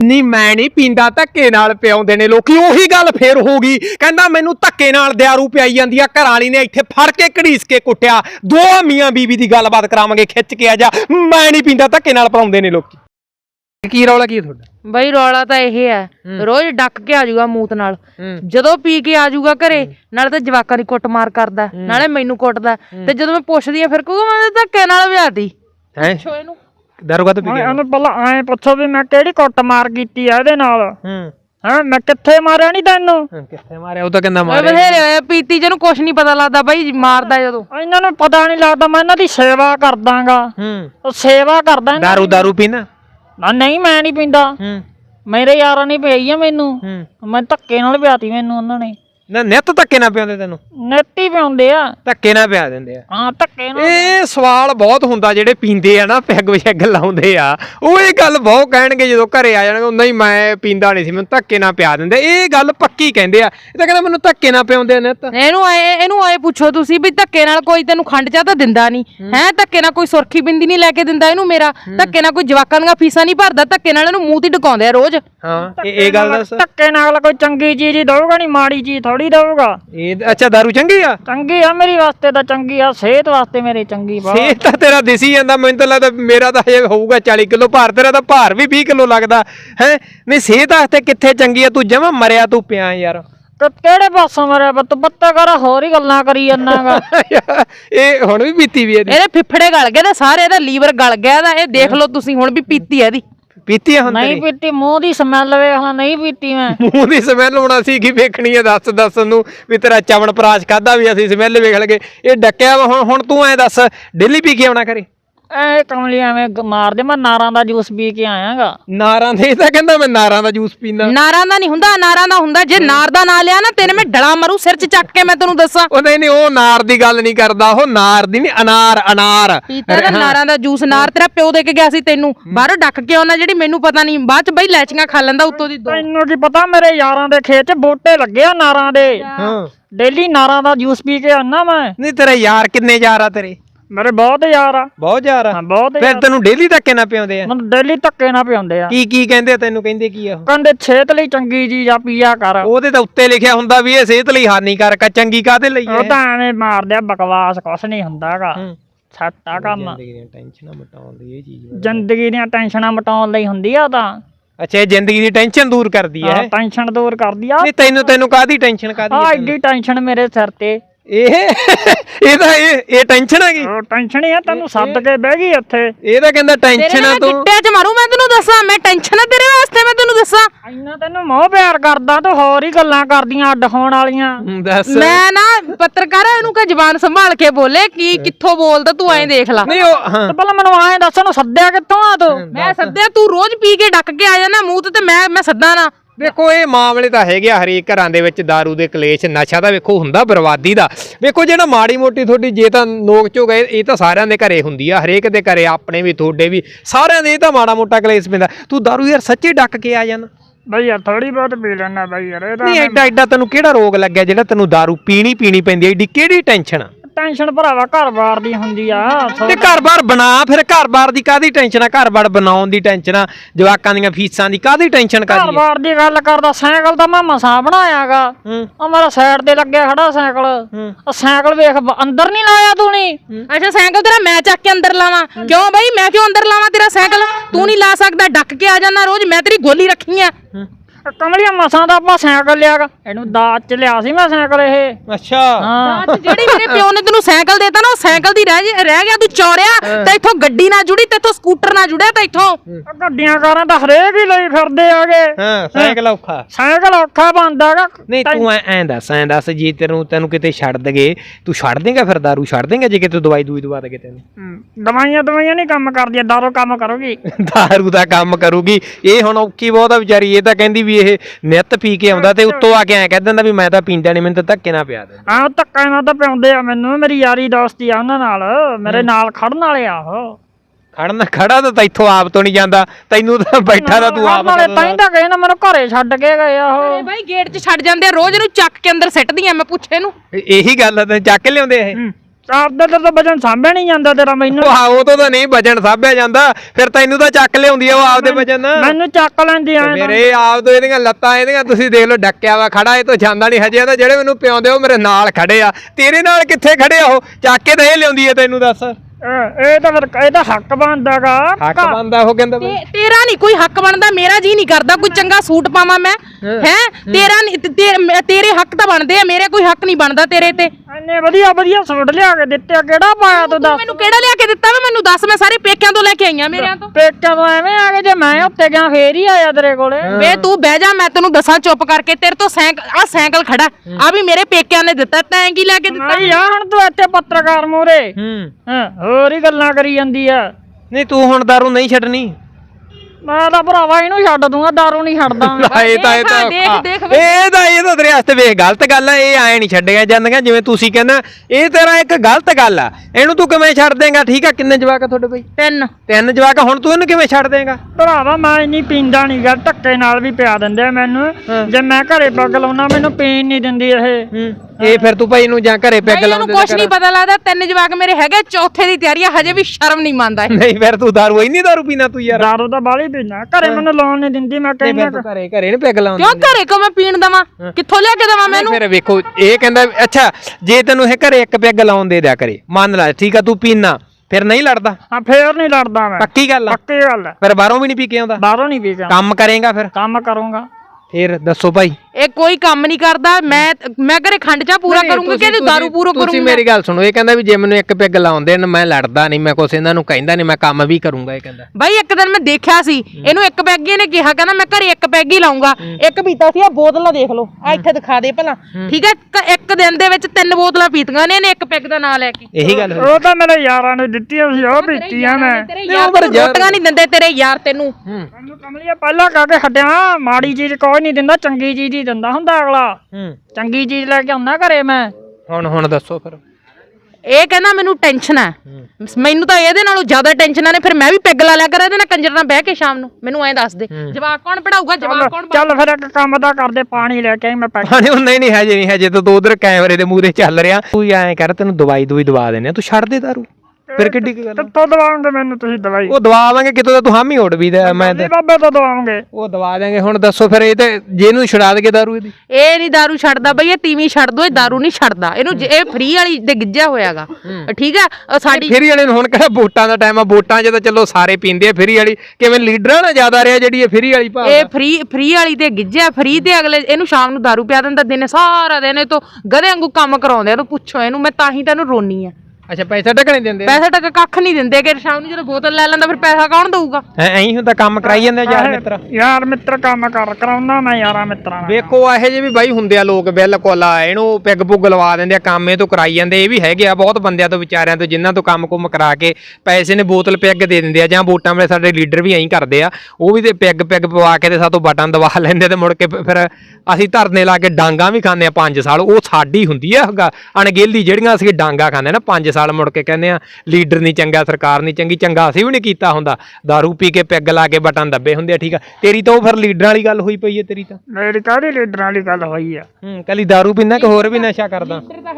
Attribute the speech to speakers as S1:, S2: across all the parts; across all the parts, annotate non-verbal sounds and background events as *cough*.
S1: ਨਹੀਂ ਮੈਂ ਨਹੀਂ ਪੀਂਦਾ ਧੱਕੇ ਨਾਲ ਪਿਆਉਂਦੇ ਨੇ ਲੋਕੀ ਉਹੀ ਗੱਲ ਫੇਰ ਹੋ ਗਈ। ਕਹਿੰਦਾ ਮੈਨੂੰ ਧੱਕੇ ਨਾਲ ਦਿਆਰੂ ਪਿਆਈ ਜਾਂਦੀ ਆ ਘਰ ਵਾਲੀ ਨੇ ਇੱਥੇ ਫੜ ਕੇ ਘੜੀਸ ਕੇ ਕੁੱਟਿਆ। ਦੋ ਮੀਆਂ ਬੀਬੀ ਦੀ ਗੱਲਬਾਤ ਕਰਾਵਾਂਗੇ ਖਿੱਚ ਕੇ ਆ ਜਾ। ਮੈਂ ਨਹੀਂ ਪੀਂਦਾ ਧੱਕੇ ਨਾਲ ਪਿਆਉਂਦੇ ਨੇ ਲੋਕੀ। ਕੀ ਰੌਲਾ ਕੀ ਤੁਹਾਡਾ?
S2: ਬਈ ਰੌਲਾ ਤਾਂ ਇਹ ਹੈ ਰੋਜ਼ ਡੱਕ ਕੇ ਆ ਜਾਊਗਾ ਮੂਤ ਨਾਲ। ਜਦੋਂ ਪੀ ਕੇ ਆ ਜਾਊਗਾ ਘਰੇ ਨਾਲੇ ਤਾਂ ਜਵਾਕਾਂ ਦੀ ਕੁੱਟਮਾਰ ਕਰਦਾ ਨਾਲੇ ਮੈਨੂੰ ਕੁੱਟਦਾ। ਤੇ ਜਦੋਂ ਮੈਂ ਪੁੱਛਦੀ ਆ ਫਿਰ ਕਹੂਗਾ ਮੈਂ ਧੱਕੇ ਨਾਲ ਵਿਆਹਤੀ।
S1: ਹੈ?
S2: ਛੋ ਇਹਨੂੰ।
S1: ਦਾਰੂ ਕਾ ਪੀ ਗਿਆ
S3: ਉਹਨੂੰ ਪਹਿਲਾਂ ਐਂ ਪੁੱਛੋ ਵੀ ਮੈਂ ਕਿਹੜੀ ਕੁੱਟ ਮਾਰ ਕੀਤੀ ਆ ਇਹਦੇ ਨਾਲ।
S1: ਹੂੰ।
S3: ਹਾਂ ਮੈਂ ਕਿੱਥੇ ਮਾਰਿਆ ਨਹੀਂ ਤੈਨੂੰ?
S1: ਕਿੱਥੇ ਮਾਰਿਆ? ਉਹ ਤਾਂ ਕਹਿੰਦਾ
S2: ਓਏ
S1: ਮਾਰਿਆ
S2: ਬਥੇਰੇ ਹੋਏ ਆ, ਪੀਤੀ ਜਿਹਨੂੰ ਕੁਛ ਨਹੀਂ ਪਤਾ ਲੱਗਦਾ ਬਈ ਮਾਰਦਾ ਜਦੋਂ
S3: ਇਹਨਾਂ ਨੂੰ ਪਤਾ ਨਹੀਂ ਲੱਗਦਾ ਮੈਂ ਇਹਨਾਂ ਦੀ ਸੇਵਾ ਕਰਦਾਗਾ।
S1: ਹੂੰ।
S3: ਉਹ ਸੇਵਾ ਕਰਦਾ ਇਹਨਾਂ
S1: ਦਾਰੂ ਦਾਰੂ ਪੀਣਾ
S3: ਨਾ ਨਹੀਂ ਮੈਂ ਨਹੀਂ ਪੀਂਦਾ।
S1: ਹੂੰ।
S3: ਮੇਰੇ ਯਾਰਾਂ ਨੇ ਪਈ ਆ ਮੈਨੂੰ।
S1: ਹੂੰ।
S3: ਮੈਂ ਧੱਕੇ ਨਾਲ ਵਿਆਹਤੀ ਮੈਨੂੰ ਉਹਨਾਂ ਨੇ।
S1: ਨਾ ਨਿੱਤ ਧੱਕੇ ਨਾ ਪਿਆਉਂਦੇ ਤੈਨੂੰ?
S3: ਨੇਤੀ ਪਿਆਉਂਦੇ ਆ।
S1: ਧੱਕੇ ਨਾ ਪਿਆ ਦਿੰਦੇ ਆ।
S3: ਹਾਂ ਧੱਕੇ ਨਾਲ
S1: ਇਹ ਸਵਾਲ ਬਹੁਤ ਹੁੰਦਾ ਜਿਹੜੇ ਪੀਂਦੇ ਆ ਨਾ ਪੈਗ ਵਿਸ਼ੈਗ ਲਾਉਂਦੇ ਆ। ਉਹ ਇਹ ਗੱਲ ਬਹੁਤ ਕਹਿਣਗੇ ਜਦੋਂ ਘਰੇ ਆ ਜਾਣਗੇ ਨਹੀਂ ਮੈਂ ਪੀਂਦਾ ਨਹੀਂ ਸੀ ਮੈਨੂੰ ਧੱਕੇ ਨਾ ਪਿਆ ਦਿੰਦੇ। ਇਹ ਗੱਲ ਪੱਕੀ ਕਹਿੰਦੇ ਆ। ਇਹ ਤਾਂ ਕਹਿੰਦਾ ਮੈਨੂੰ ਧੱਕੇ ਨਾ ਪਿਆਉਂਦੇ ਨੇ ਤਾਂ
S2: ਇਹਨੂੰ ਆਏ ਇਹਨੂੰ ਆਏ ਪੁੱਛੋ ਤੁਸੀਂ ਵੀ ਧੱਕੇ ਨਾਲ ਕੋਈ ਤੈਨੂੰ ਖੰਡ ਚਾਹ ਤਾਂ ਦਿੰਦਾ ਨਹੀਂ। ਹੈ। ਧੱਕੇ ਨਾਲ ਕੋਈ ਸੁਰਖੀ ਬਿੰਦੀ ਨਹੀਂ ਲੈ ਕੇ ਦਿੰਦਾ ਇਹਨੂੰ ਮੇਰਾ। ਧੱਕੇ ਨਾਲ ਕੋਈ ਜਵਾਕਾਂ ਦੀਆਂ ਫੀਸਾਂ ਨਹੀਂ ਭਰਦਾ ਧੱਕੇ ਨਾਲ ਇਹਨੂੰ ਮੂੰਹ ਤੇ ਡਕਾਉਂਦੇ ਆ ਰੋਜ਼।
S1: ਹਾਂ ਇਹ ਇਹ ਗੱਲ ਦੱਸ।
S3: ਧੱਕੇ ਨਾਲ ਕੋਈ ਚੰਗੀ ਚੀਜ਼ ਹੀ ਦਊਗਾ ਨਹੀਂ ਮਾੜੀ ਚੀਜ਼ ਥੋੜੀ ਦਊਗਾ
S1: ਇਹ ਅੱਛਾ ਦਾਰੂ ਚੰਗੀ ਆ?
S3: ਚੰਗੀ ਆ ਮੇਰੀ ਵਾਸਤੇ ਤਾਂ ਚੰਗੀ ਆ ਸਿਹਤ ਵਾਸਤੇ ਮੇਰੀ ਚੰਗੀ ਬਾ
S1: ਇਹ ਤਾਂ ਤੇਰਾ ਦਿਸੀ ਜਾਂਦਾ ਮੈਨੂੰ ਤਾਂ ਲੱਗਦਾ ਮੇਰਾ ਤਾਂ ਹਜੇ ਹੋਊਗਾ 40 ਕਿਲੋ ਭਾਰ ਤੇਰਾ ਤਾਂ ਭਾਰ ਵੀ 20 ਕਿਲੋ ਲੱਗਦਾ। ਹੈ? ਨਹੀਂ ਸਿਹਤ ਵਾਸਤੇ ਕਿੱਥੇ ਚੰਗੀ ਆ? ਤੂੰ ਜਮਾ ਮਰਿਆ ਤੂੰ ਪਿਆ ਯਾਰ।
S3: ਕਿ- ਕਿਹੜੇ ਪਾਸੋਂ ਮਰਿਆ ਬੱਤ ਬੱਤਾ ਕਰ ਹੋਰ ਹੀ ਗੱਲਾਂ ਕਰੀ ਜਾਂਦਾਗਾ। *laughs*
S1: ਇਹ ਹੁਣ ਵੀ ਪੀਤੀ ਵੀ ਇਹਦੀ।
S2: ਇਹਦੇ ਫਿਫੜੇ ਗਲ ਗਏ ਤੇ ਸਾਰੇ ਇਹਦਾ ਲੀਵਰ ਗਲ ਗਿਆ ਇਹਦਾ ਇਹ ਦੇਖ ਲਓ ਤੁਸੀਂ ਹੁਣ ਵੀ ਪੀਤੀ ਆ ਇਹਦੀ।
S1: ਪੀਤੀ ਆ ਹੁਣ
S3: ਨਹੀਂ
S1: ਤੇਰੀ?
S3: ਪੀਤੀ ਮੂੰਹ ਦੀ ਸਮੈਲ ਵੇਖ ਲਾ ਨਹੀਂ ਪੀਤੀ ਮੈਂ।
S1: ਮੂੰਹ ਦੀ ਸਮੈਲ ਹੋਣਾ ਸੀ ਕੀ ਵੇਖਣੀ ਆ ਦੱਸ ਦੱਸ ਨੂੰ ਵੀ ਤੇਰਾ ਚਵਣ ਪ੍ਰਾਸ਼ ਖਾਦਾ ਵੀ ਅਸੀਂ ਸਮੈਲ ਵੇਖ ਲਗੇ। ਇਹ ਡੱਕਿਆ ਵਾ ਹੁਣ ਹੁਣ ਤੂੰ ਐ ਦੱਸ ਡੇਲੀ ਪੀ ਕੇ ਆਉਣਾ ਕਰੇ
S3: ਐ ਕਮਲੀ ਐਵੇਂ ਗ- ਮਾਰ ਦੇ ਮੈਂ ਨਾਰਾਂ ਦਾ ਜੂਸ ਪੀ ਕੇ ਆਇਆਗਾ।
S1: ਨਾਰਾਂ ਦੇ ਇਹ ਤਾਂ ਕਹਿੰਦਾ ਮੈਂ ਨਾਰਾਂ ਦਾ ਜੂਸ ਪੀਂਦਾ।
S2: ਨਾਰਾਂ ਦਾ ਨਹੀਂ ਹੁੰਦਾ ਨਾਰਾਂ ਦਾ ਹੁੰਦਾ। ਜੇ ਨਾਰ ਦਾ ਨਾਂ ਲਿਆ ਨਾ ਤੈਨੂੰ ਮੈਂ ਡਲਾ ਮਾਰੂ ਸਿਰ 'ਚ ਚੱਕ ਕੇ ਮੈਂ ਤੈਨੂੰ ਦੱਸਾਂ।
S1: ਉਹ ਨਹੀਂ ਨਹੀਂ ਉਹ ਨਾਰ ਦੀ ਗੱਲ ਨਹੀਂ ਕਰਦਾ ਉਹ ਨਾਰ ਦੀ ਨਹੀਂ ਅਨਾਰ ਅਨਾਰ।
S2: ਪੀਤਾ ਤਾਂ ਨਾਰਾਂ ਦਾ ਜੂਸ ਨਾਰ ਤੇਰਾ ਪਿਓ ਦੇ ਕੇ ਗਿਆ ਸੀ ਤੈਨੂੰ। ਬਾਹਰੋਂ ਡੱਕ ਕੇ ਆਉਣਾ ਜਿਹੜੀ ਮੈਨੂੰ ਪਤਾ ਨਹੀਂ ਬਾਅਦ 'ਚ ਬਈ ਲੈਚੀਆਂ ਖਾ ਲੈਂਦਾ ਉੱਤੋਂ ਦੀ ਦੋ।
S3: ਤੈਨੂੰ ਕੀ ਪਤਾ ਮੇਰੇ ਯਾਰਾਂ ਦੇ ਖੇਤ 'ਚ ਬੂਟੇ ਲੱਗੇ ਆ ਨਾਰਾਂ ਦੇ।
S1: ਹਾਂ।
S3: ਡੇਲੀ ਨਾਰਾਂ ਦਾ ਜੂਸ ਪੀ ਕੇ ਆਨਾ ਮੈਂ।
S1: ਨਹੀਂ ਤੇਰੇ ਯਾਰ ਕਿੰਨੇ ਯਾਰ ਆ ਤੇਰੇ?
S3: ਮੇਰੇ ਬਹੁਤ ਯਾਰ ਆ।
S1: ਬਹੁਤ ਯਾਰ ਆ।
S3: ਹਾਂ ਬਹੁਤ
S1: ਫਿਰ
S3: ਯਾਰ
S1: ਤੈਨੂੰ ਡੇਲੀ ਧੱਕੇ ਨਾ ਪਿਆਉਂਦੇ ਆ?
S3: ਮੈਨੂੰ ਡੇਲੀ ਧੱਕੇ ਨਾ ਪਿਆਉਂਦੇ ਆ।
S1: ਕੀ ਕੀ ਕਹਿੰਦੇ ਆ ਤੈਨੂੰ? ਕਹਿੰਦੇ ਕੀ ਆ ਉਹ?
S3: ਕਹਿੰਦੇ ਸਿਹਤ ਲਈ ਚੰਗੀ ਚੀਜ਼ ਆ ਪੀਆ ਕਰ।
S1: ਉਹਦੇ ਤਾਂ ਉੱਤੇ ਲਿਖਿਆ ਹੁੰਦਾ ਵੀ ਇਹ ਸਿਹਤ ਲਈ ਹਾਨੀਕਾਰਕ ਆ ਚੰਗੀ ਕਾਹਦੇ ਲਈ
S3: ਉਹ
S1: ਹੈ
S3: ਤਾਂ ਐਵੇਂ ਮਾਰਦੇ ਆ ਬਕਵਾਸ ਕੁਛ ਨਹੀਂ ਹੁੰਦਾਗਾ। ਆ ਕੰਮ।
S1: ਜ਼ਿੰਦਗੀ ਦੀਆਂ ਟੈਨਸ਼ਨਾਂ ਮਟਾਉਣ ਦੀ ਇਹ ਚੀਜ਼
S3: ਜ਼ਿੰਦਗੀ ਦੀਆਂ ਟੈਨਸ਼ਨਾਂ ਮਟਾਉਣ ਲਈ ਹੁੰਦੀ ਆ ਉਹ ਤਾਂ।
S1: ਅੱਛਾ ਇਹ ਜ਼ਿੰਦਗੀ ਦੀ ਟੈਨਸ਼ਨ ਦੂਰ ਕਰਦੀ ਹੈ
S3: ਟੈਨਸ਼ਨ ਦੂਰ ਕਰਦੀ ਆ।
S1: ਨਹੀਂ ਤੈਨੂੰ ਤੈਨੂੰ ਕਾਹਦੀ ਟੈਨਸ਼ਨ ਕਾਹਦੀ
S3: ਆ ਐਡੀ ਟੈਨਸ਼ਨ ਮੇਰੇ ਸਿਰ ਤੇ।
S1: ਇਹ ਇਹ ਤਾਂ ਇਹ ਇਹ ਟੈਨਸ਼ਨ ਹੈਗੀ।
S3: ਉਹ ਟੈਨਸ਼ਨ ਹੀ ਆ ਤੈਨੂੰ ਸੱਦ ਕੇ ਬਹਿ ਗਈ ਇੱਥੇ
S1: ਇਹ ਤਾਂ ਕਹਿੰਦਾ ਟੈਨਸ਼ਨ ਆ ਤੂੰ
S2: ਗਿੱਟਿਆਂ 'ਚ ਮਾਰੂ ਮੈਂ ਤੈਨੂੰ ਦੱਸਾਂ ਮੈਂ ਟੈਨਸ਼ਨ ਆ ਤੇਰੇ ਵਾਸਤੇ ਮੈਂ ਤੈਨੂੰ ਦੱਸਾਂ।
S3: ਇੰਨਾ ਤੈਨੂੰ ਮੋਹ ਪਿਆਰ ਕਰਦਾ ਤੂੰ ਹੋਰ ਹੀ ਗੱਲਾਂ ਕਰਦੀਆਂ ਅੱਡ ਹੋਣ ਵਾਲੀਆਂ।
S1: ਹੂੰ, ਦੱਸ।
S2: ਮੈਂ ਨਾ ਪੱਤਰਕਾਰ ਆ, ਇਹਨੂੰ ਕਹ ਜ਼ਬਾਨ ਸੰਭਾਲ ਕੇ ਬੋਲੇ ਕੀ ਕਿੱਥੋਂ ਬੋਲਦਾ ਤੂੰ ਐਂ ਦੇਖ ਲੈ।
S1: ਨਹੀਂ ਉਹ ਹਾਂ।
S3: ਤੇ ਪਹਿਲਾਂ ਮੈਨੂੰ ਆਏ ਦੱਸ ਉਹਨੂੰ ਸੱਦਿਆ ਕਿੱਥੋਂ ਆ ਤੂੰ?
S2: ਮੈਂ ਸੱਦਿਆ ਤੂੰ ਰੋਜ਼ ਪੀ ਕੇ ਡੱਕ ਕੇ ਆ ਜਾਣਾ ਮੂੰਹ ਤੇ ਤੇ ਮੈਂ ਮੈਂ ਸੱਦਾ ਨਾ।
S1: ਵੇਖੋ ਇਹ ਮਾਮਲੇ ਤਾਂ ਹੈਗੇ ਆ ਹਰੇਕ ਘਰਾਂ ਦੇ ਵਿੱਚ दारू ਦੇ ਕਲੇਸ਼ ਨਸ਼ਾ ਤਾਂ ਵੇਖੋ ਹੁੰਦਾ ਬਰਬਾਦੀ ਦਾ ਵੇਖੋ ਜਿਹੜਾ ਮਾੜੀ ਮੋਟੀ ਤੁਹਾਡੀ ਜੇ ਤਾਂ ਨੋਕ ਚੋ ਗਏ ਇਹ ਤਾਂ ਸਾਰਿਆਂ ਦੇ ਘਰੇ ਹੁੰਦੀ ਆ ਹਰੇਕ ਦੇ ਘਰੇ ਆਪਣੇ ਵੀ ਤੁਹਾਡੇ ਵੀ ਸਾਰਿਆਂ ਦੇ ਇਹ ਤਾਂ ਮਾੜਾ ਮੋਟਾ ਕਲੇਸ਼ ਪੈਂਦਾ ਤੂੰ दारू ਯਾਰ ਸੱਚੀ ਡੱਕ ਕੇ ਆ ਜਾਣਾ
S3: ਬਈ ਯਾਰ ਥੋੜੀ ਬਹੁਤ ਪੀ ਲੈਣਾ ਬਈ ਯਾਰ ਇਹ
S1: ਨਹੀਂ ਐਡਾ ਐਡਾ ਤੈਨੂੰ ਕਿਹੜਾ ਰੋਗ ਲੱਗਿਆ ਜਿਹੜਾ ਤੈਨੂੰ दारू ਪੀਣੀ ਪੀਣੀ ਪੈਂਦੀ ਐ ਏਡੀ ਕਿਹੜੀ ਟੈਨਸ਼ਨ ਆ
S3: ਟੈਨਸ਼ਨ ਭਰਾਵਾ ਘਰ-ਬਾਰ ਦੀ ਹੁੰਦੀ ਆ
S1: ਤੇ ਘਰ-ਬਾਰ ਬਣਾ ਫਿਰ ਘਰ-ਬਾਰ ਦੀ ਕਾਦੀ ਟੈਨਸ਼ਨ ਆ? ਘਰ-ਬਾਰ ਬਣਾਉਣ ਦੀ ਟੈਨਸ਼ਨ ਆ? ਜਵਾਕਾਂ ਦੀਆਂ ਫੀਸਾਂ ਦੀ ਕਾਦੀ ਟੈਨਸ਼ਨ ਆ?
S3: ਘਰ-ਬਾਰ ਦੀ ਗੱਲ ਕਰਦਾ ਸਾਈਕਲ ਤਾਂ ਮੈਂ ਮਸਾਂ ਬਣਾਇਆਗਾ।
S1: ਹੂੰ।
S3: ਉਹ ਮੇਰਾ ਸਾਈਡ ਤੇ ਲੱਗਿਆ ਖੜਾ ਸਾਈਕਲ। ਉਹ ਸਾਈਕਲ ਵੇਖ ਬ- ਅੰਦਰ ਨਹੀਂ ਲਾਇਆ ਤੂੰ ਨਹੀਂ
S2: ਅੱਛਾ ਸਾਈਕਲ ਤੇਰਾ ਮੈਂ ਚੱਕ ਕੇ ਅੰਦਰ ਲਾਵਾਂ? ਕਿਉਂ ਬਈ? ਮੈਂ ਕਿਉਂ ਅੰਦਰ ਲਾਵਾਂ ਤੇਰਾ ਸਾਈਕਲ? ਤੂੰ ਨਹੀਂ ਲਾ ਸਕਦਾ ਡੱਕ ਕੇ ਆ ਜਾਣਾ ਰੋਜ਼। ਮੈਂ ਤੇਰੀ ਗੋਲੀ ਰੱਖੀ ਆ।
S3: ਕਮਲਿਆ ਮਸਾਂ ਦਾ ਆਪਾਂ ਸਾਈਕਲ ਲਿਆ ਗਾ ਇਹਨੂੰ ਦਾਤ ਚ ਲਿਆ ਸੀ ਮੈਂ ਸਾਈਕਲ ਇਹ।
S1: ਅੱਛਾ।
S2: ਦਾਤ ਜਿਹੜੀ ਮੇਰੇ ਪਿਓ ਨੇ ਤੈਨੂੰ ਸਾਈਕਲ ਦੇਤਾ ਨਾ ਉਹ ਸਾਈਕਲ ਦੀ ਰਹਿ ਰਹਿ ਗਿਆ ਤੂੰ ਚੌਰਿਆ ਤੇ ਇੱਥੋਂ ਗੱਡੀ ਨਾ ਜੁੜੀ ਤੇ ਇੱਥੋਂ ਸਕੂਟਰ ਨਾਲ ਜੁੜਿਆ ਤੇ ਇੱਥੋਂ।
S3: ਗੱਡੀਆਂ ਕਾਰਾਂ ਤਾਂ ਹਰੇਕ ਹੀ ਲਈ ਫਿਰਦੇ ਆਗੇ।
S1: ਹਾਂ ਸਾਈਕਲ ਔਖਾ।
S3: ਸਾਈਕਲ ਔਖਾ ਬਣਦਾਗਾ
S1: ਨਹੀਂ ਤੂੰ ਐ ਐਂ ਦੱਸ ਐਂ ਦੱਸ ਜੇ ਤੈਨੂੰ ਤੈਨੂੰ ਕਿਤੇ ਛੱਡ ਦਗੇ ਤੂੰ ਛੱਡ ਦੇਗਾ ਫਿਰ ਦਾਰੂ? ਛੱਡ ਦੇਂਗਾ ਜੇ ਕਿਤੇ ਦਵਾਈ ਦੂਈ ਦਵਾ ਦੇਗੇ ਤੈਨੂੰ?
S3: ਦਵਾਈਆਂ ਦਵਾਈਆਂ ਨਹੀਂ ਕੰਮ ਕਰਦੀਆਂ ਦਾਰੂ ਕੰਮ ਕਰੂਗੀ।
S1: ਦਾਰੂ ਦਾ ਕੰਮ ਕਰੂਗੀ। ਇਹ ਹੁਣ ਔਖੀ ਬਹੁਤ ਆ ਵਿਚਾਰੀ ਇਹ ਤਾਂ ਕਹਿੰਦੀ ਇਹ ਨਿੱਤ ਪੀ ਕੇ ਆਉਂਦਾ ਤੇ ਉੱਤੋਂ ਆ ਕੇ ਐਂ ਕਹਿ ਦਿੰਦਾ ਵੀ ਮੈਂ ਤਾਂ ਪੀਂਦਾ ਨਹੀਂ ਮੈਨੂੰ ਤਾਂ ਧੱਕੇ ਨਾ ਪਿਆ ਦੇ
S3: ਹਾਂ ਧੱਕਾ ਨਾਲ ਤਾਂ ਪਿਆਉਂਦੇ ਆ ਮੈਨੂੰ ਮੇਰੀ ਯਾਰੀ ਦੋਸਤੀ ਆ ਉਹਨਾਂ ਨਾਲ ਮੇਰੇ ਨਾਲ ਖੜਨ ਵਾਲੇ ਆ ਉਹ।
S1: ਖੜਨਾ ਖੜਾ ਤਾਂ ਇੱਥੋਂ ਆਪ ਤੋਂ ਨਹੀਂ ਜਾਂਦਾ ਤੈਨੂੰ ਤਾਂ ਬੈਠਾ ਤਾਂ ਤੂੰ ਆਪ
S3: ਵਾਲੇ ਤਾਂ ਹੀ ਤਾਂ ਗਏ ਨਾ ਮੈਨੂੰ ਘਰੇ ਛੱਡ ਕੇ ਗਏ ਆ ਉਹ।
S2: ਬਾਈ ਗੇਟ 'ਚ ਛੱਡ ਜਾਂਦੇ ਆ ਰੋਜ਼ ਇਹਨੂੰ ਚੱਕ ਕੇ ਅੰਦਰ ਸਿੱਟਦੀਆਂ ਮੈਂ ਪੁੱਛੇ ਨੂੰ।
S1: ਇਹ- ਗੱਲ ਆ ਤੇ ਚੱਕ ਕੇ ਲਿਆਉਂਦੇ ਇਹ?
S3: ਆਪਦਾ ਤੇ ਤਾਂ ਵਜਨ ਸਾਂਭਿਆ ਨਹੀਂ ਜਾਂਦਾ ਤੇਰਾ ਮੈਨੂੰ।
S1: ਉਹ ਉਹ ਤੋਂ ਤਾਂ ਨਹੀਂ ਵਜਣ ਸਾਂਭਿਆ ਜਾਂਦਾ। ਫਿਰ ਤੈਨੂੰ ਤਾਂ ਚੱਕ ਲਿਆਉਂਦੀ ਆ ਉਹ ਆਪਦੇ ਵਜਨ।
S3: ਮੈਨੂੰ ਚੱਕ ਲੈਂਦੀ ਆ
S1: ਮੇਰੇ ਆਪ ਤੋਂ ਇਹਦੀਆਂ ਲੱਤਾਂ ਇਹਦੀਆਂ ਤੁਸੀਂ ਦੇਖ ਲਓ ਡੱਕਿਆ ਵਾ ਖੜਾ ਇਹ ਤੋਂ ਜਾਂਦਾ ਨਹੀਂ ਹਜੇ ਤਾਂ ਜਿਹੜੇ ਮੈਨੂੰ ਪਿਆਉਂਦੇ ਉਹ ਮੇਰੇ ਨਾਲ ਖੜੇ ਆ। ਤੇਰੇ ਨਾਲ ਕਿੱਥੇ ਖੜੇ ਆ ਉਹ? ਚੱਕ ਕੇ ਤਾਂ ਇਹ ਲਿਆਉਂਦੀ ਹੈ ਤੈਨੂੰ ਦੱਸ।
S3: ਇਹ ਇਹ ਤਾਂ ਫਿਰ ਇਹ ਤਾਂ ਹੱਕ ਬਣਦਾਗਾ
S1: ਹੱਕ ਬੰਦਾ ਉਹ ਕਹਿੰਦਾ
S2: ਤੇਰਾ ਨਹੀਂ ਕੋਈ ਹੱਕ ਬਣਦਾ ਮੇਰਾ ਜੀ ਨਹੀਂ ਕਰਦਾ ਕੋਈ ਚੰਗਾ ਸੂਟ ਪਾਵਾਂ ਮੈਂ। ਹੈ। ਤੇਰਾ ਤੇਰੇ ਹੱਕ ਤਾਂ ਬਣਦੇ ਆ ਮੇਰੇ ਕੋਈ ਹੱਕ ਨਹੀਂ ਬਣਦਾ ਤੇਰੇ ਤੇ।
S3: ਇੰਨੇ ਵਧੀਆ ਵਧੀਆ ਸੂਟ ਲਿਆ ਕੇ ਦਿੱਤੇ ਆ, ਕਿਹੜਾ ਪਾਇਆ ਤੂੰ ਦੱਸ?
S2: ਮੈਨੂੰ ਕਿਹੜਾ ਲਿਆ ਕੇ ਦਿੱਤਾ ਵਾ? ਮੈਨੂੰ ਦੱਸ ਮੈਂ ਸਾਰੇ ਪੇਕਿਆਂ ਤੋਂ ਲੈ ਕੇ ਆਈਆਂ ਮੇਰਿਆਂ ਤੋਂ।
S3: ਪੇਕਿਆਂ ਤੋਂ ਐਵੇਂ ਆ ਗਏ ਜੇ ਮੈਂ ਉੱਤੇ ਗਿਆ ਫੇਰ ਹੀ ਆਇਆ ਤੇਰੇ ਕੋਲੇ।
S2: ਵੇ ਤੂੰ ਬਹਿ ਜਾ ਮੈਂ ਤੈਨੂੰ ਦੱਸਾਂ ਚੁੱਪ ਕਰਕੇ ਤੇਰੇ ਤੋਂ ਸਾਈਕਲ ਆ ਸਾਈਕਲ ਖੜਾ। ਆ ਵੀ ਮੇਰੇ ਪੇਕਿਆਂ ਨੇ ਦਿੱਤਾ ਤੈਂ ਕੀ ਲੈ ਕੇ ਦਿੱਤਾ?
S3: ਨਹੀਂ ਆ ਹੁਣ ਤੂੰ ਇੱਥੇ ਪੱਤਰਕਾਰ ਮੂਰੇ
S1: ਹੂੰ।
S3: ਹਾਂ ਹੋਰ ਹੀ ਗੱਲਾਂ ਕਰੀ ਜਾਂਦੀ ਆ।
S1: ਨਹੀਂ ਤੂੰ ਹੁਣ ਦਾਰੂ ਨਹੀਂ ਛੱਡਣੀ।
S3: ਮੈਂ ਤਾਂ ਭਰਾਵਾ ਇਹਨੂੰ ਛੱਡ ਦੂੰਗਾ ਦਾਰੂ ਨਹੀਂ ਛੱਡਦਾ ਮੈਂ *laughs*
S1: ਇਹ ਤਾਂ ਇਹ ਤਾਂ
S2: ਦੇਖ,
S1: ਔਖਾ।
S2: ਦੇਖ,
S1: ਇਹ ਤਾਂ ਇਹ ਤਾਂ ਤੇਰੇ ਵਾਸਤੇ ਵੇਖ ਗਲਤ ਗੱਲ ਆ ਇਹ ਐ ਨਹੀਂ ਛੱਡੀਆਂ ਜਾਂਦੀਆਂ ਜਿਵੇਂ ਤੁਸੀਂ ਕਹਿੰਦਾ ਇਹ ਤੇਰਾ ਇੱਕ ਗਲਤ ਗੱਲ ਆ। ਇਹਨੂੰ ਤੂੰ ਕਿਵੇਂ ਛੱਡ ਦੇਂਗਾ? ਠੀਕ ਆ ਕਿੰਨੇ ਜਵਾਕ ਆ ਤੁਹਾਡੇ ਬਈ?
S2: ਤਿੰਨ।
S1: ਤਿੰਨ ਜਵਾਕ ਆ, ਹੁਣ ਤੂੰ ਇਹਨੂੰ ਕਿਵੇਂ ਛੱਡ ਦੇਂਗਾ?
S3: ਭਰਾਵਾ ਮੈਂ ਇੰਨੀ ਪੀਂਦਾ ਨਹੀਂ ਗਾ ਧੱਕੇ ਨਾਲ ਵੀ ਪਿਆ ਦਿੰਦੇ ਆ ਮੈਨੂੰ। ਜੇ ਮੈਂ ਘਰੇ ਪੱਗ ਲਾਉਣਾ ਮੈਨੂੰ ਪੀਣ ਨਹੀਂ ਦਿੰਦੀ ਇਹ।
S1: ਇਹ ਫਿਰ ਤੂੰ ਭਾਈ ਨੂੰ ਜਾਂ ਘਰੇ ਪੈਗ ਲਾਉਂਦੇ
S2: ਕੁਛ ਨਹੀਂ ਪਤਾ ਲੱਗਦਾ ਤਿੰਨ ਜਵਾਕ ਮੇਰੇ ਹੈਗੇ ਚੌਥੇ ਦੀ ਤਿਆਰੀ ਆ ਹਜੇ ਵੀ ਸ਼ਰਮ ਨਹੀਂ ਮੰਨਦਾ ਇਹ।
S1: ਨਹੀਂ ਫਿਰ ਤੂੰ ਦਾਰੂ ਇੰਨੀ ਦਾਰੂ ਪੀਣਾ ਤੂੰ ਯਾਰ।
S3: ਦਾਰੂ ਤਾਂ ਬਾਲੀ ਪੀਣਾ ਘਰੇ ਮੈਨੂੰ ਲਾਉਣ ਨਹੀਂ ਦਿੰਦੀ ਮੈਂ ਕਹਿੰਦਾ
S1: ਫਿਰ ਤੂੰ ਘਰੇ ਘਰੇ ਨਹੀਂ ਪੈਗ ਲਾਉਂਦਾ
S2: ਕਿਉਂ ਘਰੇ ਕੋ ਮੈਂ ਪੀਣ ਦਵਾਂ? ਕਿੱਥੋਂ ਲਿਆ ਕੇ ਦਵਾਂ ਮੈਨੂੰ?
S1: ਫਿਰ ਵੇਖੋ ਇਹ ਕਹਿੰਦਾ ਅੱਛਾ ਜੇ ਤੈਨੂੰ ਇਹ ਘਰੇ ਇੱਕ ਪੈਗ ਲਾਉਣ ਦੇ ਦਿਆ ਕਰੇ ਮੰਨ ਲੈ ਠੀਕ ਆ ਤੂੰ ਪੀਣਾ ਫਿਰ ਨਹੀਂ ਲੜਦਾ।
S3: ਹਾਂ ਫੇਰ ਨਹੀਂ ਲੜਦਾ ਮੈਂ।
S1: ਪੱਕੀ ਗੱਲ ਆ।
S3: ਪੱਕੀ ਗੱਲ ਹੈ
S1: ਫਿਰ ਬਾਹਰੋਂ ਵੀ ਨਹੀਂ ਪੀ ਕੇ ਆਉਂਦਾ।
S3: ਬਾਹਰੋਂ ਨਹੀਂ ਪੀਗਾ
S1: ਕੰਮ ਕਰੇਗਾ ਫਿਰ।
S3: ਕੰਮ ਕਰੂੰਗਾ।
S1: ਫਿਰ ਦੱਸੋ ਭਾਈ।
S2: ਇਹ ਕੋਈ ਕੰਮ ਨਹੀਂ ਕਰਦਾ ਮੈਂ ਮੈਂ ਘਰੇ ਖੰਡ ਚਾ ਪੂਰਾ ਕਰੂੰਗਾ ਕਿ
S1: ਤੁਸੀਂ-
S2: ਇਹਦੀ ਦਾਰੂ ਪੂਰਾ
S1: ਤੁਸੀਂ
S2: ਕਰੂੰਗਾ
S1: ਮੇਰੀ ਗੱਲ ਸੁਣੋ ਇਹ ਕਹਿੰਦਾ ਵੀ ਜੇ ਮੈਨੂੰ ਇੱਕ ਪੈਗ ਲਾਉਂਦੇ ਨੇ ਮੈਂ ਲੜਦਾ ਨਹੀਂ ਮੈਂ ਕੁਛ ਇਹਨਾਂ ਨੂੰ ਕਹਿੰਦਾ ਨਹੀਂ ਮੈਂ ਕੰਮ ਵੀ ਕਰੂੰਗਾ ਇਹ ਕਹਿੰਦਾ।
S2: ਬਾਈ ਇੱਕ ਦਿਨ ਮੈਂ ਦੇਖਿਆ ਸੀ ਇਹਨੂੰ ਇੱਕ ਪੈਗ ਹੀ ਨੇ ਕਿਹਾ ਕਹਿੰਦਾ ਮੈਂ ਘਰੇ ਇੱਕ ਪੈਗ ਹੀ ਲਾਉਂਗਾ ਇੱਕ ਪੀਤਾ ਸੀ ਆ ਬੋਤਲਾਂ ਦੇਖ ਲਓ ਆ ਇੱਥੇ ਦਿਖਾ ਦੇ ਭਲਾ। ਠੀਕ ਹੈ ਕ- ਇੱਕ ਦਿਨ ਦੇ ਵਿੱਚ ਤਿੰਨ ਬੋਤਲਾਂ ਪੀਤੀਆਂ ਨੇ ਇਹਨੇ ਇੱਕ ਪੈਗ ਦਾ ਨਾਂ ਲੈ ਕੇ।
S1: ਇਹੀ ਗੱਲ।
S3: ਉਹ ਤਾਂ ਮੇਰੇ ਯਾਰਾਂ ਨੇ ਦਿੱਤੀਆਂ ਸੀ ਉਹ ਪੀਤੀਆਂ ਮੈਂ
S2: ਤੇਰੇ ਯਾਰ ਤੈਨੂੰ ਰੋਟੀਆਂ ਨਹੀਂ ਦਿੰਦੇ ਤੇਰੇ ਯਾਰ ਤੈਨੂੰ।
S3: ਮੈਨੂੰ ਕਮਲੀਆ ਪਹਿਲਾਂ ਕਹਿ ਕੇ ਹਟਿਆ ਮਾੜੀ ਚੀਜ਼ ਕੋਈ ਨਹੀਂ ਦਿੰਦਾ ਚੰਗੀ ਚੀਜ਼ ਹੀ ਦਿੰਦਾ ਹੁੰਦਾ ਅਗਲਾ।
S1: ਹੂੰ।
S3: ਚੰਗੀ ਚੀਜ਼ ਲੈ ਕੇ ਆਉਂਦਾ ਘਰੇ ਮੈਂ।
S1: ਹੁਣ ਹੁਣ ਦੱਸੋ ਫਿਰ।
S2: ਇਹ ਕਹਿੰਦਾ ਮੈਨੂੰ ਟੈਨਸ਼ਨ ਹੈ। ਮੈਨੂੰ ਤਾਂ ਇਹਦੇ ਨਾਲੋਂ ਜ਼ਿਆਦਾ ਟੈਨਸ਼ਨਾਂ ਨੇ ਫਿਰ ਮੈਂ ਵੀ ਪੈਗ ਲਾ ਲਿਆ ਕਰਾਂ ਇਹਦੇ ਨਾਲ ਕੰਜਰ ਨਾਲ ਬਹਿ ਕੇ ਸ਼ਾਮ ਨੂੰ। ਮੈਨੂੰ ਐਂ ਦੱਸ ਦੇ ਜਵਾਕ ਕੌਣ ਪੜਾਊਗਾ ਜਵਾਕ ਕੌਣ
S3: ਚੱਲ ਫਿਰ ਇੱਕ ਕੰਮ ਦਾ ਕਰਦੇ ਪਾਣੀ ਲੈ ਕੇ ਆਈ ਮੈਂ ਪੈਕ
S1: ਹਾਂ ਨਹੀਂ ਨਹੀਂ ਨਹੀਂ ਹਜੇ ਨਹੀਂ ਹਜੇ ਤਾਂ ਤੂੰ ਉਧਰ ਕੈਮਰੇ ਦੇ ਮੂਹਰੇ ਚੱਲ ਰਿਹਾ। ਤੂੰ ਐਂ ਕਰ ਤੈਨੂੰ ਦਵਾਈ ਦਵਾਈ ਦਵਾ ਦਿੰਨੇ ਆ, ਤੂੰ ਛੱਡ ਦੇ ਦਾਰੂ। ਫਿਰ ਕਿੱਡੀ ਕੀ ਗੱਲ
S3: ਤੋ ਦਵਾਉਂਗੇ ਮੈਨੂੰ ਤੁਸੀਂ ਦਵਾਈ।
S1: ਉਹ ਦਵਾਵਾਂਗੇ ਕਿਤੋਂ ਤਾਂ ਤੂੰ ਹਾਮੀ ਓੜ ਵੀ ਦਾ ਮੈਂ
S3: ਤੇ ਬਾਬੇ ਤੋਂ ਦਵਾਉਂਗੇ।
S1: ਉਹ ਦਵਾ ਦੇਾਂਗੇ ਹੁਣ ਦੱਸੋ ਫਿਰ ਇਹ ਤੇ ਜਿਹਨੂੰ ਛੁਡਾ ਦੇਗੇ ਦਾਰੂ ਇਹਦੀ।
S2: ਇਹ ਨਹੀਂ ਦਾਰੂ ਛੱਡਦਾ ਬਈ ਇਹ ਤੀਵੀਂ ਛੱਡ ਦੋ ਇਹ ਦਾਰੂ ਨਹੀਂ ਛੱਡਦਾ। ਇਹਨੂੰ ਇਹ ਫ੍ਰੀ ਵਾਲੀ ਤੇ ਗਿੱਜਿਆ ਹੋਇਆਗਾ। ਠੀਕ ਆ? ਸਾਡੀ
S1: ਫੇਰੀ ਵਾਲੇ ਨੂੰ ਹੁਣ ਕਿਹੜਾ ਵੋਟਾਂ ਦਾ ਟਾਈਮ ਆ? ਵੋਟਾਂ 'ਚ ਤਾਂ ਸਾਰੇ ਪੀਂਦੇ ਆ ਫੇਰੀ ਵਾਲੀ। ਕਿਵੇਂ ਲੀਡਰਾਂ ਨਾਲ ਜ਼ਿਆਦਾ ਰਿਹਾ ਜਿਹੜੀ ਇਹ ਫੇਰੀ ਵਾਲੀ ਭਾਵ
S2: ਇਹ ਫ੍ਰੀ ਫ੍ਰੀ ਵਾਲੀ ਤੇ ਗਿੱਜਿਆ ਫ੍ਰੀ ਤੇ ਅਗਲੇ ਇਹਨੂੰ ਸ਼ਾਮ ਨੂੰ ਦਾਰੂ ਪਿਆ ਦਿੰਦਾ ਦਿਨ ਸਾਰਾ ਦਿਨ ਇਹ ਤੋਂ ਗਧੇ ਵਾਂਗੂ ਕੰਮ ਕਰਾਉਂਦੇ ਆ ਇਹਨੂੰ ਪੁੱਛੋ ਇਹਨੂੰ ਮੈਂ ਤਾਂ ਹੀ ਤੈਨੂੰ ਰੋਨੀ ਆ।
S1: ਅੱਛਾ ਪੈਸਾ ਟਕਣੇ ਦਿੰਦੇ
S2: ਪੈਸਾ ਟੱਕ ਕੱਖ ਨਹੀਂ ਦਿੰਦੇ ਕਿ ਸ਼ਾਮ ਨੂੰ ਜਦੋਂ ਬੋਤਲ ਲੈ ਲੈਂਦਾ ਫਿਰ ਪੈਸਾ ਕੌਣ ਦਊਗਾ?
S1: ਐ ਐਂ ਹੁੰਦਾ ਕੰਮ ਕਰਾਈ ਜਾਂਦੇ ਯਾਰ ਮਿੱਤਰ।
S3: ਯਾਰ ਮਿੱਤਰ ਕੰਮ ਕਰ ਕਰਾਉਂਦਾ ਮੈਂ ਯਾਰਾਂ ਮਿੱਤਰਾਂ ਨਾਲ।
S1: ਵੇਖੋ ਇਹੋ ਜਿਹੇ ਵੀ ਬਾਈ ਹੁੰਦੇ ਆ ਲੋਕ ਬਿਲਕੁਲ ਆ ਇਹਨੂੰ ਪਿੱਗ ਪੁੱਗ ਲਵਾ ਦਿੰਦੇ ਆ ਕੰਮ ਇਹ ਤੋਂ ਕਰਾਈ ਜਾਂਦੇ ਇਹ ਵੀ ਹੈਗੇ ਆ ਬਹੁਤ ਬੰਦਿਆਂ ਤੋਂ ਵਿਚਾਰਿਆਂ ਤੋਂ ਜਿਨ੍ਹਾਂ ਤੋਂ ਕੰਮ ਕੁਮ ਕਰਾ ਕੇ ਪੈਸੇ ਨੇ ਬੋਤਲ ਪਿੱਗ ਦੇ ਦਿੰਦੇ ਆ ਜਾਂ ਵੋਟਾਂ ਵੇਲੇ ਸਾਡੇ ਲੀਡਰ ਵੀ ਐਂ ਕਰਦੇ ਆ ਉਹ ਵੀ ਤੇ ਪਿੱਗ ਪਿੱਗ ਪਵਾ ਕੇ ਤੇ ਸਾਤੋਂ ਬਟਨ ਦਵਾ ਲੈਂਦੇ ਤੇ ਮੁੜ ਕੇ ਫਿਰ ਅਸੀਂ ਧਰਨੇ ਲਾ ਕੇ ਡਾਂਗਾ ਵੀ ਖਾਂਦੇ ਆ 5 ਸਾਲ ਉਹ ਸਾਡੀ ਹੁੰਦੀ ਆ ਅਣਗਹਿਲੀ ਜਿਹੜੀਆਂ ਅਸੀਂ ਡਾਂਗਾ ਖਾਂਦੇ ਨਾ 5 ਸਾਲ ਮੁੜ ਕੇ ਕਹਿੰਦੇ ਆ ਲੀਡਰ ਨਹੀਂ ਚੰਗਾ ਸਰਕਾਰ ਨਹੀਂ ਚੰਗੀ ਚੰਗਾ ਅਸੀਂ ਵੀ ਨਹੀਂ ਕੀਤਾ ਹੁੰਦਾ दारू ਪੀ ਕੇ ਪਿੱਗ ਲਾ ਕੇ ਬਟਨ ਦੱਬੇ ਹੁੰਦੇ ਆ ਠੀਕ ਆ ਤੇਰੀ ਤਾਂ ਉਹ ਫਿਰ ਲੀਡਰਾਂ ਵਾਲੀ ਗੱਲ ਹੋਈ ਪਈ ਹੈ ਤੇਰੀ ਤਾਂ
S3: ਮੇਰੀ ਕਾਹਦੀ ਲੀਡਰਾਂ ਵਾਲੀ ਗੱਲ ਹੋਈ ਆ
S1: ਹੂੰ ਕੱਲੀ दारू ਪੀਂਦਾ ਕਿ ਹੋਰ ਵੀ ਨਸ਼ਾ ਕਰਦਾ
S2: ਲੀਡਰ ਤਾਂ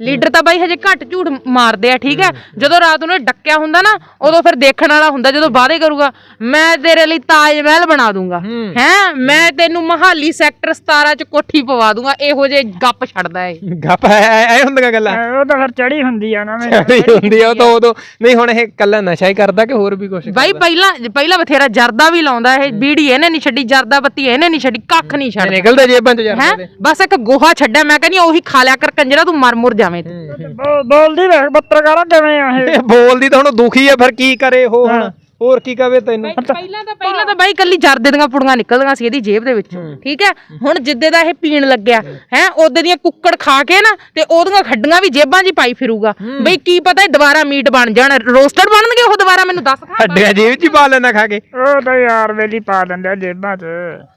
S2: ਬਾਈ ਹਜੇ ਘੱਟ ਝੂਠ ਮਾਰਦੇ ਆ ਠੀਕ ਹੈ? ਜਦੋਂ ਰਾਤ ਨੂੰ ਇਹ ਡੱਕਿਆ ਹੁੰਦਾ ਨਾ ਉਦੋਂ ਫਿਰ ਦੇਖਣ ਵਾਲਾ ਹੁੰਦਾ ਜਦੋਂ ਵਾਅਦੇ ਕਰੂਗਾ ਮੈਂ ਤੇਰੇ ਲਈ ਤਾਜ ਮਹਿਲ ਬਣਾ ਦੂੰਗਾ। ਹੈ। ਮੈਂ ਤੈਨੂੰ ਮਹਾਲੀ ਸੈਕਟਰ 17 ਚ ਕੋਠੀ ਪਵਾ ਦੂੰਗਾ ਇਹੋ ਜੇ ਗੱਪ ਛੱਡਦਾ ਏ
S1: ਗੱਪ ਐ ਹੁੰਦੀਆਂ ਗੱਲਾਂ।
S3: ਐ ਉਹ ਤਾਂ ਫਿਰ ਚੜੀ ਹੁੰਦੀ ਆ ਨਾ ਮੇਰੀ
S1: ਨਹੀਂ ਹੁੰਦੀ ਆ ਉਹ ਤਾਂ ਉਦੋਂ ਨਹੀਂ ਹੁਣ ਇਹ ਕੱਲਾ ਨਸ਼ਾ ਹੀ ਕਰਦਾ ਕਿ ਹੋਰ ਵੀ ਕੁਝ
S2: ਬਾਈ ਪਹਿਲਾਂ ਪਹਿਲਾਂ ਬਥੇਰਾ ਜਰਦਾ ਵੀ ਲਾਉਂਦਾ ਇਹ ਬੀੜੀ ਇਹਨੇ ਨਹੀਂ ਛੱਡੀ ਜਰਦਾ ਬੱਤੀ ਇਹਨੇ ਨਹੀਂ ਛੱਡੀ ਕੱਖ ਨਹੀਂ ਛੱਡ
S1: ਨਿਕਲਦਾ ਜੇਬਾਂ ਚ
S2: ਹੈ?
S1: ਜਾਂਦੇ
S2: ਬਸ ਇੱਕ ਗੋਹਾ ਛੱਡਿਆ ਮੈਂ ਕਹਿੰਦੀ ਉਹੀ ਖਾ ਲਿਆ ਕਰ ਕੰਜਰਾ ਤੂੰ ਮਰ ਮੁਰ ਜਾਵੇਂ ਤੂੰ।
S3: ਬੋ- ਬੋਲਦੀ ਵੇਖ ਪੱਤਰਕਾਰਾ ਕਿਵੇਂ ਆ ਇਹ?
S1: ਇਹ ਬੋਲਦੀ ਤਾਂ ਹੁਣ ਦੁਖੀ ਆ ਫਿਰ ਕੀ ਕਰੇ ਉਹ ਹੁਣ? ਹੋਰ ਕੀ ਕਵੇ ਤੈਨੂੰ?
S2: ਪਹਿਲਾਂ ਤਾਂ ਪਹਿਲਾਂ ਤਾਂ ਬਾਈ ਕੱਲੀ ਜਰਦੇ ਦੀਆਂ ਪੁੜੀਆਂ ਨਿਕਲਦੀਆਂ ਸੀ ਇਹਦੀ ਜੇਬ ਦੇ ਵਿੱਚੋਂ। ਠੀਕ ਹੈ? ਹੁਣ ਜਿੱਦੇ ਦਾ ਇਹ ਪੀਣ ਲੱਗਿਆ ਹੈ ਉਹਦੇ ਦੀਆਂ ਕੁੱਕੜ ਖਾ ਕੇ ਨਾ ਤੇ ਉਹਦੀਆਂ ਖੱਡੀਆਂ ਵੀ ਜੇਬਾਂ 'ਚ ਹੀ ਪਾਈ ਫਿਰੂਗਾ। ਬਈ ਕੀ ਪਤਾ ਇਹ ਦੁਬਾਰਾ ਮੀਟ ਬਣ ਜਾਣ ਰੋਸਟਡ ਬਣਨਗੇ ਉਹ ਦੁਬਾਰਾ ਮੈਨੂੰ ਦੱਸ। ਖਾ
S1: ਹੱਡਿਆ ਜੇਬ ਚ ਹੀ ਪਾ ਲੈਣਾ ਖਾ ਕੇ।
S3: ਉਹ ਤਾਂ ਯਾਰ ਵੇਲੀ ਪਾ ਦਿੰਦੇ ਆ ਜੇਬਾਂ 'ਚ।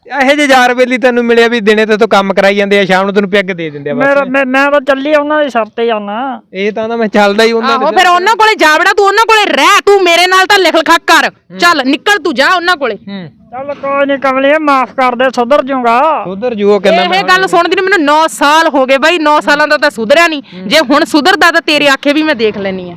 S1: ਇਹੋ ਜਿਹੇ ਯਾਰ ਬੇਲੀ ਤੈਨੂੰ ਮਿਲਿਆ ਵੀ ਦਿਨੇ ਤੇ ਤੂੰ ਕੰਮ ਕਰਾਈ ਜਾਂਦੇ ਆ ਸ਼ਾਮ ਨੂੰ ਤੈਨੂੰ ਪਿੱਗ ਦੇ ਦਿੰਦੇ ਆ ਬਸ।
S3: ਮੈਂ ਮੈਂ ਤਾਂ ਚੱਲੀ ਉਹਨਾਂ ਦੀ ਸਰ ਤੇ ਜਾਣਾ
S1: ਇਹ ਤਾਂ ਨਾ ਮੈਂ ਚੱਲਦਾ ਹੀ ਉਹਨਾਂ
S2: ਆਹੋ ਫਿਰ ਉਹਨਾਂ ਕੋਲੇ ਜਾ ਵੜਾ ਤੂੰ ਉਹਨਾਂ ਕੋਲੇ ਰਹਿ ਤੂੰ ਮੇਰੇ ਨਾਲ ਤਾਂ ਲਿਖ ਲਿਖਾ ਕਰ। ਚੱਲ ਨਿਕਲ ਤੂੰ ਜਾ ਉਹਨਾਂ ਕੋਲੇ।
S1: ਹੂੰ।
S3: ਚੱਲ ਕੋਈ ਨਹੀਂ ਕਮਲੀਏ ਮਾਫ ਕਰ ਦੇ ਸੁਧਰ ਜਾਊਗਾ
S1: ਉਧਰ ਜੂਓ ਕਹਿੰਦਾ
S2: ਇਹ ਗੱਲ ਸੁਣਦੀ ਨੂੰ ਮੈਨੂੰ 9 ਸਾਲ ਹੋ ਗਏ ਬਾਈ 9 ਸਾਲਾਂ ਦਾ ਤਾਂ ਸੁਧਰਿਆ ਨਹੀਂ ਜੇ ਹੁਣ ਸੁਧਰਦਾ ਤਾਂ ਤੇਰੇ ਆਖੇ ਵੀ ਮੈਂ ਦੇਖ ਲੈਣੀ ਆ।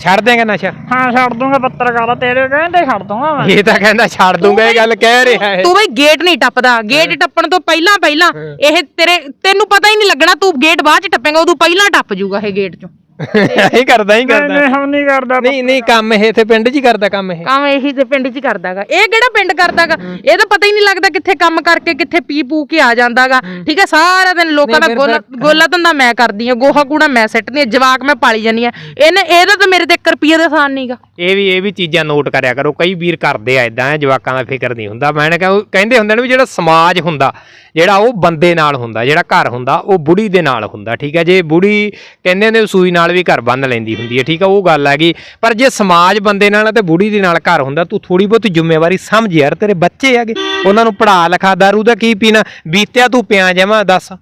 S1: ਛੱਡ ਦੇਗਾ ਨਸ਼ਾ?
S3: ਹਾਂ ਛੱਡ ਦੂੰਗਾ ਪੱਤਰਕਾਰ ਤੇਰੇ ਕਹਿੰਦੇ ਛੱਡ ਦੂੰਗਾ ਮੈਂ।
S1: ਇਹ ਤਾਂ ਕਹਿੰਦਾ ਛੱਡ ਦੂੰਗਾ ਇਹ ਗੱਲ ਕਹਿ ਰਿਹਾ ਹੈ
S2: ਤੂੰ ਬਈ ਗੇਟ ਨਹੀਂ ਟੱਪਦਾ। ਗੇਟ ਟੱਪਣ ਤੋਂ ਪਹਿਲਾਂ ਪਹਿਲਾਂ ਇਹ ਤੇਰੇ ਤੈਨੂੰ ਪਤਾ ਹੀ ਨਹੀਂ ਲੱਗਣਾ ਤੂੰ ਗੇਟ ਬਾਅਦ ਚ ਟੱਪੇਗਾ ਉਦੋਂ ਪਹਿਲਾਂ ਟੱਪ ਜੂਗਾ ਇਹ ਗੇਟ ਚੋਂ। *laughs*
S1: ਇਹ ਕਰਦਾ ਹੀ ਕਰਦਾ।
S3: ਨਹੀਂ ਹਮ ਨਹੀਂ ਕਰਦਾ।
S1: ਨਹੀਂ ਨਹੀਂ ਕੰਮ ਇਹ ਤੇ ਪਿੰਡ 'ਚ ਹੀ ਕਰਦਾ ਕੰਮ ਇਹ।
S2: ਕੰਮ ਇਹੀ ਤੇ ਪਿੰਡ 'ਚ ਹੀ ਕਰਦਾਗਾ। ਇਹ ਕਿਹੜਾ ਪਿੰਡ ਕਰਦਾਗਾ? ਇਹ ਤਾਂ ਪਤਾ ਹੀ ਨਹੀਂ ਲੱਗਦਾ ਕਿੱਥੇ ਕੰਮ ਕਰਕੇ ਕਿੱਥੇ ਪੀ ਪੂ ਕੇ ਆ ਜਾਂਦਾਗਾ। ਠੀਕ ਹੈ ਸਾਰਾ ਦਿਨ ਲੋਕਾਂ ਦਾ ਗੋਲਾ ਗੋਲਾ ਧੰਦਾ ਮੈਂ ਕਰਦੀ ਆ ਗੋਹਾ ਕੂੜਾ ਮੈਂ ਸਿੱਟਦੀ ਆ ਜਵਾਕ ਮੈਂ ਪਾਲੀ ਜਾਨੀ ਆ ਇਹਨੇ ਇਹਦਾ ਤਾਂ ਮੇਰੇ ਤੇ 1 ਰੁਪਈਏ ਦਾ ਸਾਨ ਨਹੀਂਗਾ।
S1: ਇਹ ਵੀ ਇਹ ਵੀ ਚੀਜ਼ਾਂ ਨੋਟ ਕਰਿਆ ਕਰੋ ਕਈ ਵੀਰ ਕਰਦੇ ਆ ਇਦਾਂ ਜਵਾਕਾਂ ਦਾ ਫਿਕਰ ਨਹੀਂ ਹੁੰਦਾ। ਮੈਂ ਕਹਾਂ ਕਹਿੰਦੇ ਹੁੰਦੇ ਨੇ ਵੀ ਜਿਹੜਾ ਸਮਾਜ ਹੁੰਦਾ ਜਿਹੜਾ ਉਹ ਬੰਦੇ ਨਾਲ ਹੁੰਦਾ ਜਿਹੜਾ ਘਰ ਹੁੰਦਾ ਉਹ ਬੁੜੀ ਦੇ ਨਾਲ ਹੁੰਦਾ ਠੀਕ ਹੈ? ਜੇ ਬੁੜੀ ਕਹਿੰਦੇ ਨੇ ਸੂਈ ਨਾਲ ਨਾਲ ਵੀ ਘਰ ਬੰਨ ਲੈਂਦੀ ਹੁੰਦੀ ਹੈ, ਠੀਕ ਆ, ਉਹ ਗੱਲ ਹੈਗੀ। ਪਰ ਜੇ ਸਮਾਜ ਬੰਦੇ ਨਾਲ ਤੇ ਬੁੜੀ ਦੇ ਨਾਲ ਘਰ ਹੁੰਦਾ, ਤੂੰ ਥੋੜੀ ਬਹੁਤੀ ਜ਼ਿੰਮੇਵਾਰੀ ਸਮਝ ਯਾਰ, ਤੇਰੇ ਬੱਚੇ ਹੈਗੇ, ਉਹਨਾਂ ਨੂੰ ਪੜਾ ਲਿਖਾ, ਦਾਰੂ ਦਾ ਕੀ ਪੀਣਾ, ਬੀਤਿਆ ਤੂੰ ਪਿਆ ਜਾਵਾਂ ਦੱਸ।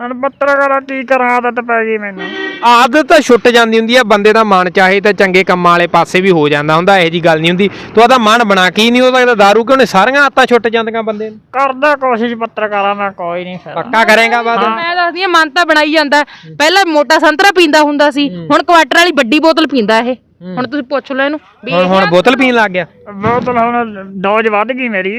S3: ਹੁਣ ਪੱਤਰਕਾਰਾ ਕੀ ਕਰਾਂ ਆਦਤ ਪੈ ਗਈ ਮੈਨੂੰ।
S1: ਆਦਤ ਤਾਂ ਛੁੱਟ ਜਾਂਦੀ ਹੁੰਦੀ ਆ ਬੰਦੇ ਦਾ ਮਨ ਚਾਹੇ ਤਾਂ ਚੰਗੇ ਕੰਮਾਂ ਵਾਲੇ ਪਾਸੇ ਵੀ ਹੋ ਜਾਂਦਾ ਹੁੰਦਾ ਇਹੋ ਜੀ ਗੱਲ ਨਹੀਂ ਹੁੰਦੀ। ਤੂੰ ਆਦਾ ਮਨ ਬਣਾ ਕੀ ਨਹੀਂ ਹੋ ਸਕਦਾ ਦਾਰੂ ਕਿਉਂ ਨੇ ਸਾਰੀਆਂ ਆਦਤਾਂ ਛੁੱਟ ਜਾਂਦੀਆਂ ਬੰਦੇ ਨੂੰ।
S3: ਕਰਦਾ ਕੋਸ਼ਿਸ਼ ਪੱਤਰਕਾਰਾ ਮੈਂ ਕੋਈ ਨਹੀਂ ਫਿਰ।
S1: ਪੱਕਾ ਕਰੇਗਾ ਬਾਦ
S2: ਮੈਂ ਦੱਸਦੀ ਆ ਮਨ ਤਾਂ ਬਣਾਈ ਜਾਂਦਾ। ਹੈ। ਪਹਿਲਾਂ ਮੋਟਾ ਸੰਤਰਾ ਪੀਂਦਾ ਹੁੰਦਾ ਸੀ ਹੁਣ ਕੁਆਟਰ ਵਾਲੀ ਵੱਡੀ ਬੋਤਲ ਪੀਂਦਾ ਇਹ। ਹੁਣ ਤੁਸੀਂ ਪੁੱਛ ਲਓ ਇਹਨੂੰ। ਵੀ
S1: ਹੁਣ ਹੁਣ ਬੋਤਲ ਪੀਣ ਲੱਗ ਗਿਆ।
S3: ਬੋਤਲ ਹੁਣ ਡੋਜ਼ ਵੱਧ ਗਈ ਮੇਰੀ।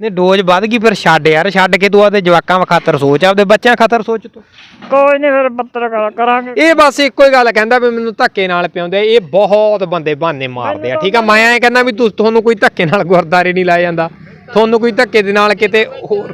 S1: ਨੇ ਡੋਜ਼ ਵੱਧ ਗਈ ਫਿਰ ਛੱਡ ਯਾਰ ਛੱਡ ਕੇ ਤੂੰ ਆਪਦੇ ਜਵਾਕਾਂ ਖਾਤਰ ਸੋਚ ਆਪਦੇ ਬੱਚਿਆਂ ਖਾਤਰ ਸੋਚ ਤੂੰ
S3: ਕੋਈ ਨਹੀਂ ਫਿਰ ਪੱਤਰਕਾਰਾ ਕਰਾਂਗੇ
S1: ਇਹ ਬਸ ਇੱਕੋ ਹੀ ਗੱਲ ਕਹਿੰਦਾ ਵੀ ਮੈਨੂੰ ਧੱਕੇ ਨਾਲ ਪਿਆਉਂਦੇ। ਇਹ ਬਹੁਤ ਬੰਦੇ ਬਹਾਨੇ ਮਾਰਦੇ ਆ ਠੀਕ ਆ ਮੈਂ ਐਂ ਕਹਿੰਦਾ ਵੀ ਤੁਹਾਨੂੰ ਕੋਈ ਧੱਕੇ ਨਾਲ ਗੁਰਦਾਰੇ ਨਹੀਂ ਲਾਇਆ ਜਾਂਦਾ ਤੁਹਾਨੂੰ ਕੋਈ ਧੱਕੇ ਦੇ ਨਾਲ ਕਿਤੇ ਹੋਰ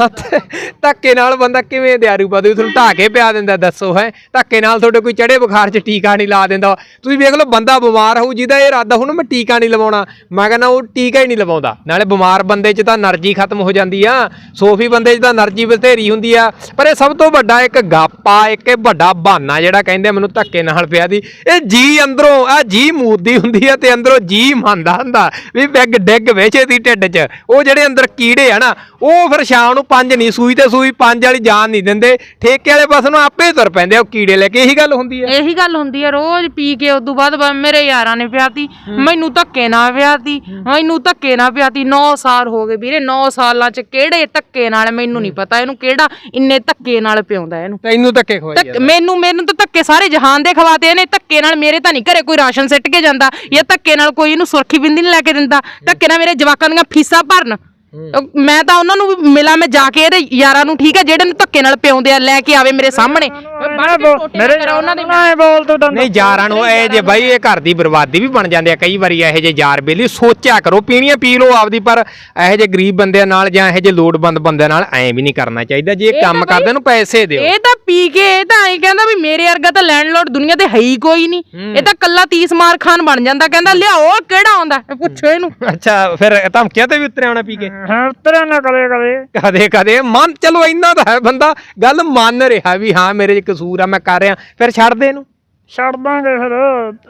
S1: ਹੱਥ ਧੱਕੇ ਨਾਲ ਬੰਦਾ ਕਿਵੇਂ ਦਿਆਰੂ ਪਾ ਦੇ ਤੁਹਾਨੂੰ ਢਾ ਕੇ ਪਿਆ ਦਿੰਦਾ, ਦੱਸੋ, ਹੈ? ਧੱਕੇ ਨਾਲ ਤੁਹਾਡੇ ਕੋਈ ਚੜੇ ਬੁਖਾਰ 'ਚ ਟੀਕਾ ਨਹੀਂ ਲਾ ਦਿੰਦਾ। ਤੁਸੀਂ ਵੇਖ ਲਓ, ਬੰਦਾ ਬਿਮਾਰ ਹੋਊ, ਜਿਹਦਾ ਇਹ ਇਰਾਦਾ ਹੁਣ ਮੈਂ ਟੀਕਾ ਨਹੀਂ ਲਵਾਉਣਾ। ਮੈਂ ਕਹਿੰਦਾ, ਉਹ ਟੀਕਾ ਹੀ ਨਹੀਂ ਲਵਾਉਂਦਾ। ਨਾਲੇ ਬਿਮਾਰ ਬੰਦੇ 'ਚ ਤਾਂ એનર્ਜੀ ਖਤਮ ਹੋ ਜਾਂਦੀ ਆ। ਸੋਫੀ ਬੰਦੇ 'ਚ ਤਾਂ એનર્ਜੀ ਬਥੇਰੀ ਹੁੰਦੀ ਆ। ਪਰ ਇਹ ਸਭ ਤੋਂ ਵੱਡਾ ਇੱਕ ਗਾਪਾ, ਇੱਕ ਇਹ ਵੱਡਾ ਬਹਾਨਾ ਜਿਹੜਾ ਕਹਿੰਦੇ ਮੈਨੂੰ ਧੱਕੇ ਨਾਲ ਪਿਆ ਦੀ। ਇਹ ਜੀ ਅੰਦਰੋਂ, ਆ ਜੀ ਮੂਦੀ ਹੁੰਦੀ ਆ ਤੇ ਅੰਦਰੋਂ ਜੀ ਮੰਨਦਾ ਹੁੰਦਾ। ਵੀ ਬੈਗ ਡਿੱਗ ਵੇਚੇ ਦੀ ਢਿੱਡ 'ਚ। ਉਹ ਜਿਹੜੇ ਅੰਦਰ ਕੀੜੇ ਆ ਨਾ, ਉਹ ਫਿਰ ਸ਼ਾਮ ਨੂੰ ਪੰਜ ਨਹੀਂ ਸੂਈ ਤੇ ਸੂਈ ਪੰਜ ਵਾਲੀ ਜਾਨ ਨਹੀਂ ਦਿੰਦੇ। ਠੇਕੇ ਵਾਲੇ ਪਾਸ ਨੂੰ ਆਪੇ ਤੁਰ ਪੈਂਦੇ ਆ ਉਹ ਕੀੜੇ ਲੈ ਕੇ ਇਹੀ ਗੱਲ ਹੁੰਦੀ ਆ।
S2: ਇਹੀ ਗੱਲ ਹੁੰਦੀ ਹੈ ਰੋਜ਼ ਪੀ ਕੇ ਉਦੋਂ ਬਾਅਦ ਬ- ਮੇਰੇ ਯਾਰਾਂ ਨੇ ਪਿਆਤੀ ਮੈਨੂੰ ਧੱਕੇ ਨਾਲ ਪਿਆਤੀ ਮੈਨੂੰ ਧੱਕੇ ਨਾਲ ਪਿਆਤੀ 9 ਸਾਲ ਹੋ ਗਏ ਵੀਰੇ 9 ਸਾਲਾਂ ਚ ਕਿਹੜੇ ਧੱਕੇ ਨਾਲ ਮੈਨੂੰ ਨਹੀਂ ਪਤਾ ਇਹਨੂੰ ਕਿਹੜਾ ਇੰਨੇ ਧੱਕੇ ਨਾਲ ਪਿਆਉਂਦਾ ਇਹਨੂੰ।
S1: ਤੈਨੂੰ ਧੱਕੇ ਖਵਾਈ
S2: ਧੱਕ- ਮੈਨੂੰ ਮੈਨੂੰ ਤਾਂ ਧੱਕੇ ਸਾਰੇ ਜਹਾਨ ਦੇ ਖਵਾਤੇ ਇਹਨੇ ਧੱਕੇ ਨਾਲ ਮੇਰੇ ਤਾਂ ਨਹੀਂ ਘਰੇ ਕੋਈ ਰਾਸ਼ਨ ਸਿੱਟ ਕੇ ਜਾਂਦਾ ਜਾਂ ਧੱਕੇ ਨਾਲ ਕੋਈ ਇਹਨੂੰ ਸੁਰਖੀ ਬਿੰਦੀ ਨਹੀਂ ਲੈ ਕੇ ਦਿੰਦਾ ਧੱਕੇ ਨਾਲ ਮੇਰੇ ਜਵਾਕਾਂ ਦੀਆਂ ਫੀਸਾਂ ਭਰਨ। ਉਹ ਮੈਂ ਤਾਂ ਉਹਨਾਂ ਨੂੰ ਵੀ ਮਿਲਾਂ ਮੈਂ ਜਾ ਕੇ ਇਹਦੇ ਯਾਰਾਂ ਨੂੰ ਠੀਕ ਹੈ ਜਿਹੜੇ ਨੂੰ ਧੱਕੇ ਨਾਲ ਪਿਆਉਂਦੇ ਆ ਲੈ ਕੇ ਆਵੇ ਮੇਰੇ ਸਾਹਮਣੇ।
S3: ਮੇਰੇ
S2: ਉਹਨਾਂ ਦੇ
S3: ਨਾ ਬੋਲ ਤੂੰ ਦੰਦ
S1: ਨਹੀਂ ਯਾਰਾਂ ਨੂੰ ਇਹ ਜੇ ਬਾਈ ਇਹ ਘਰ ਦੀ ਬਰਬਾਦੀ ਵੀ ਬਣ ਜਾਂਦੇ ਆ ਕਈ ਵਾਰੀ ਇਹੋ ਜਿਹੇ ਯਾਰ ਬੇਲੀ ਸੋਚਿਆ ਕਰੋ ਪੀਣੀਆਂ ਪੀ ਲਓ ਆਪਦੀ ਪਰ ਇਹੋ ਜਿਹੇ ਗਰੀਬ ਬੰਦਿਆਂ ਨਾਲ ਜਾਂ ਇਹੋ ਜਿਹੇ ਲੋੜਵੰਦ ਬੰਦਿਆਂ ਨਾਲ ਐਂ ਵੀ ਨਹੀਂ ਕਰਨਾ ਚਾਹੀਦਾ ਜੇ ਇਹ ਕੰਮ ਕਰਦੇ ਨੂੰ ਪੈਸੇ ਦਿਓ।
S2: ਇਹ ਤਾਂ ਪੀ ਕੇ ਇਹ ਤਾਂ ਐਂ ਕਹਿੰਦਾ ਵੀ ਮੇਰੇ ਵਰਗਾ ਤਾਂ ਲੈਂਡਲੋਰਡ ਦੁਨੀਆ ਤੇ ਹੈ ਹੀ ਕੋਈ ਨਹੀਂ। ਇਹ ਤਾਂ ਕੱਲਾ 30 ਮਾਰ ਖਾਨ ਬਣ ਜਾਂਦਾ ਕਹਿੰਦਾ ਲਿਆਓ ਕਿਹੜਾ ਆਉਂਦਾ? ਇਹ ਪੁੱਛੋ ਇਹਨੂੰ।
S1: ਅੱਛਾ ਫਿਰ ਧਮਕੀਆਂ ਤੇ ਵੀ ਉਤਰਿਆ ਹੋਣਾ ਪੀ ਕੇ?
S3: ਹਾਂ ਉਤਰਿਆ ਨਾ ਕਦੇ ਕਦੇ।
S1: ਕਦੇ ਕਦੇ ਮਨ, ਚਲੋ ਇੰਨਾ ਤਾਂ ਹੈ ਬੰਦਾ, ਗੱਲ ਮੰਨ ਰਿਹਾ ਵੀ ਹਾਂ, ਮੇਰੇ 'ਚ ਕਸੂਰ ਆ, ਮੈਂ ਕਰ ਰਿਹਾ, ਫਿਰ ਛੱਡ ਦੇ ਇਹਨੂੰ।
S3: ਛੱਡ ਦਾਂਗੇ ਫਿਰ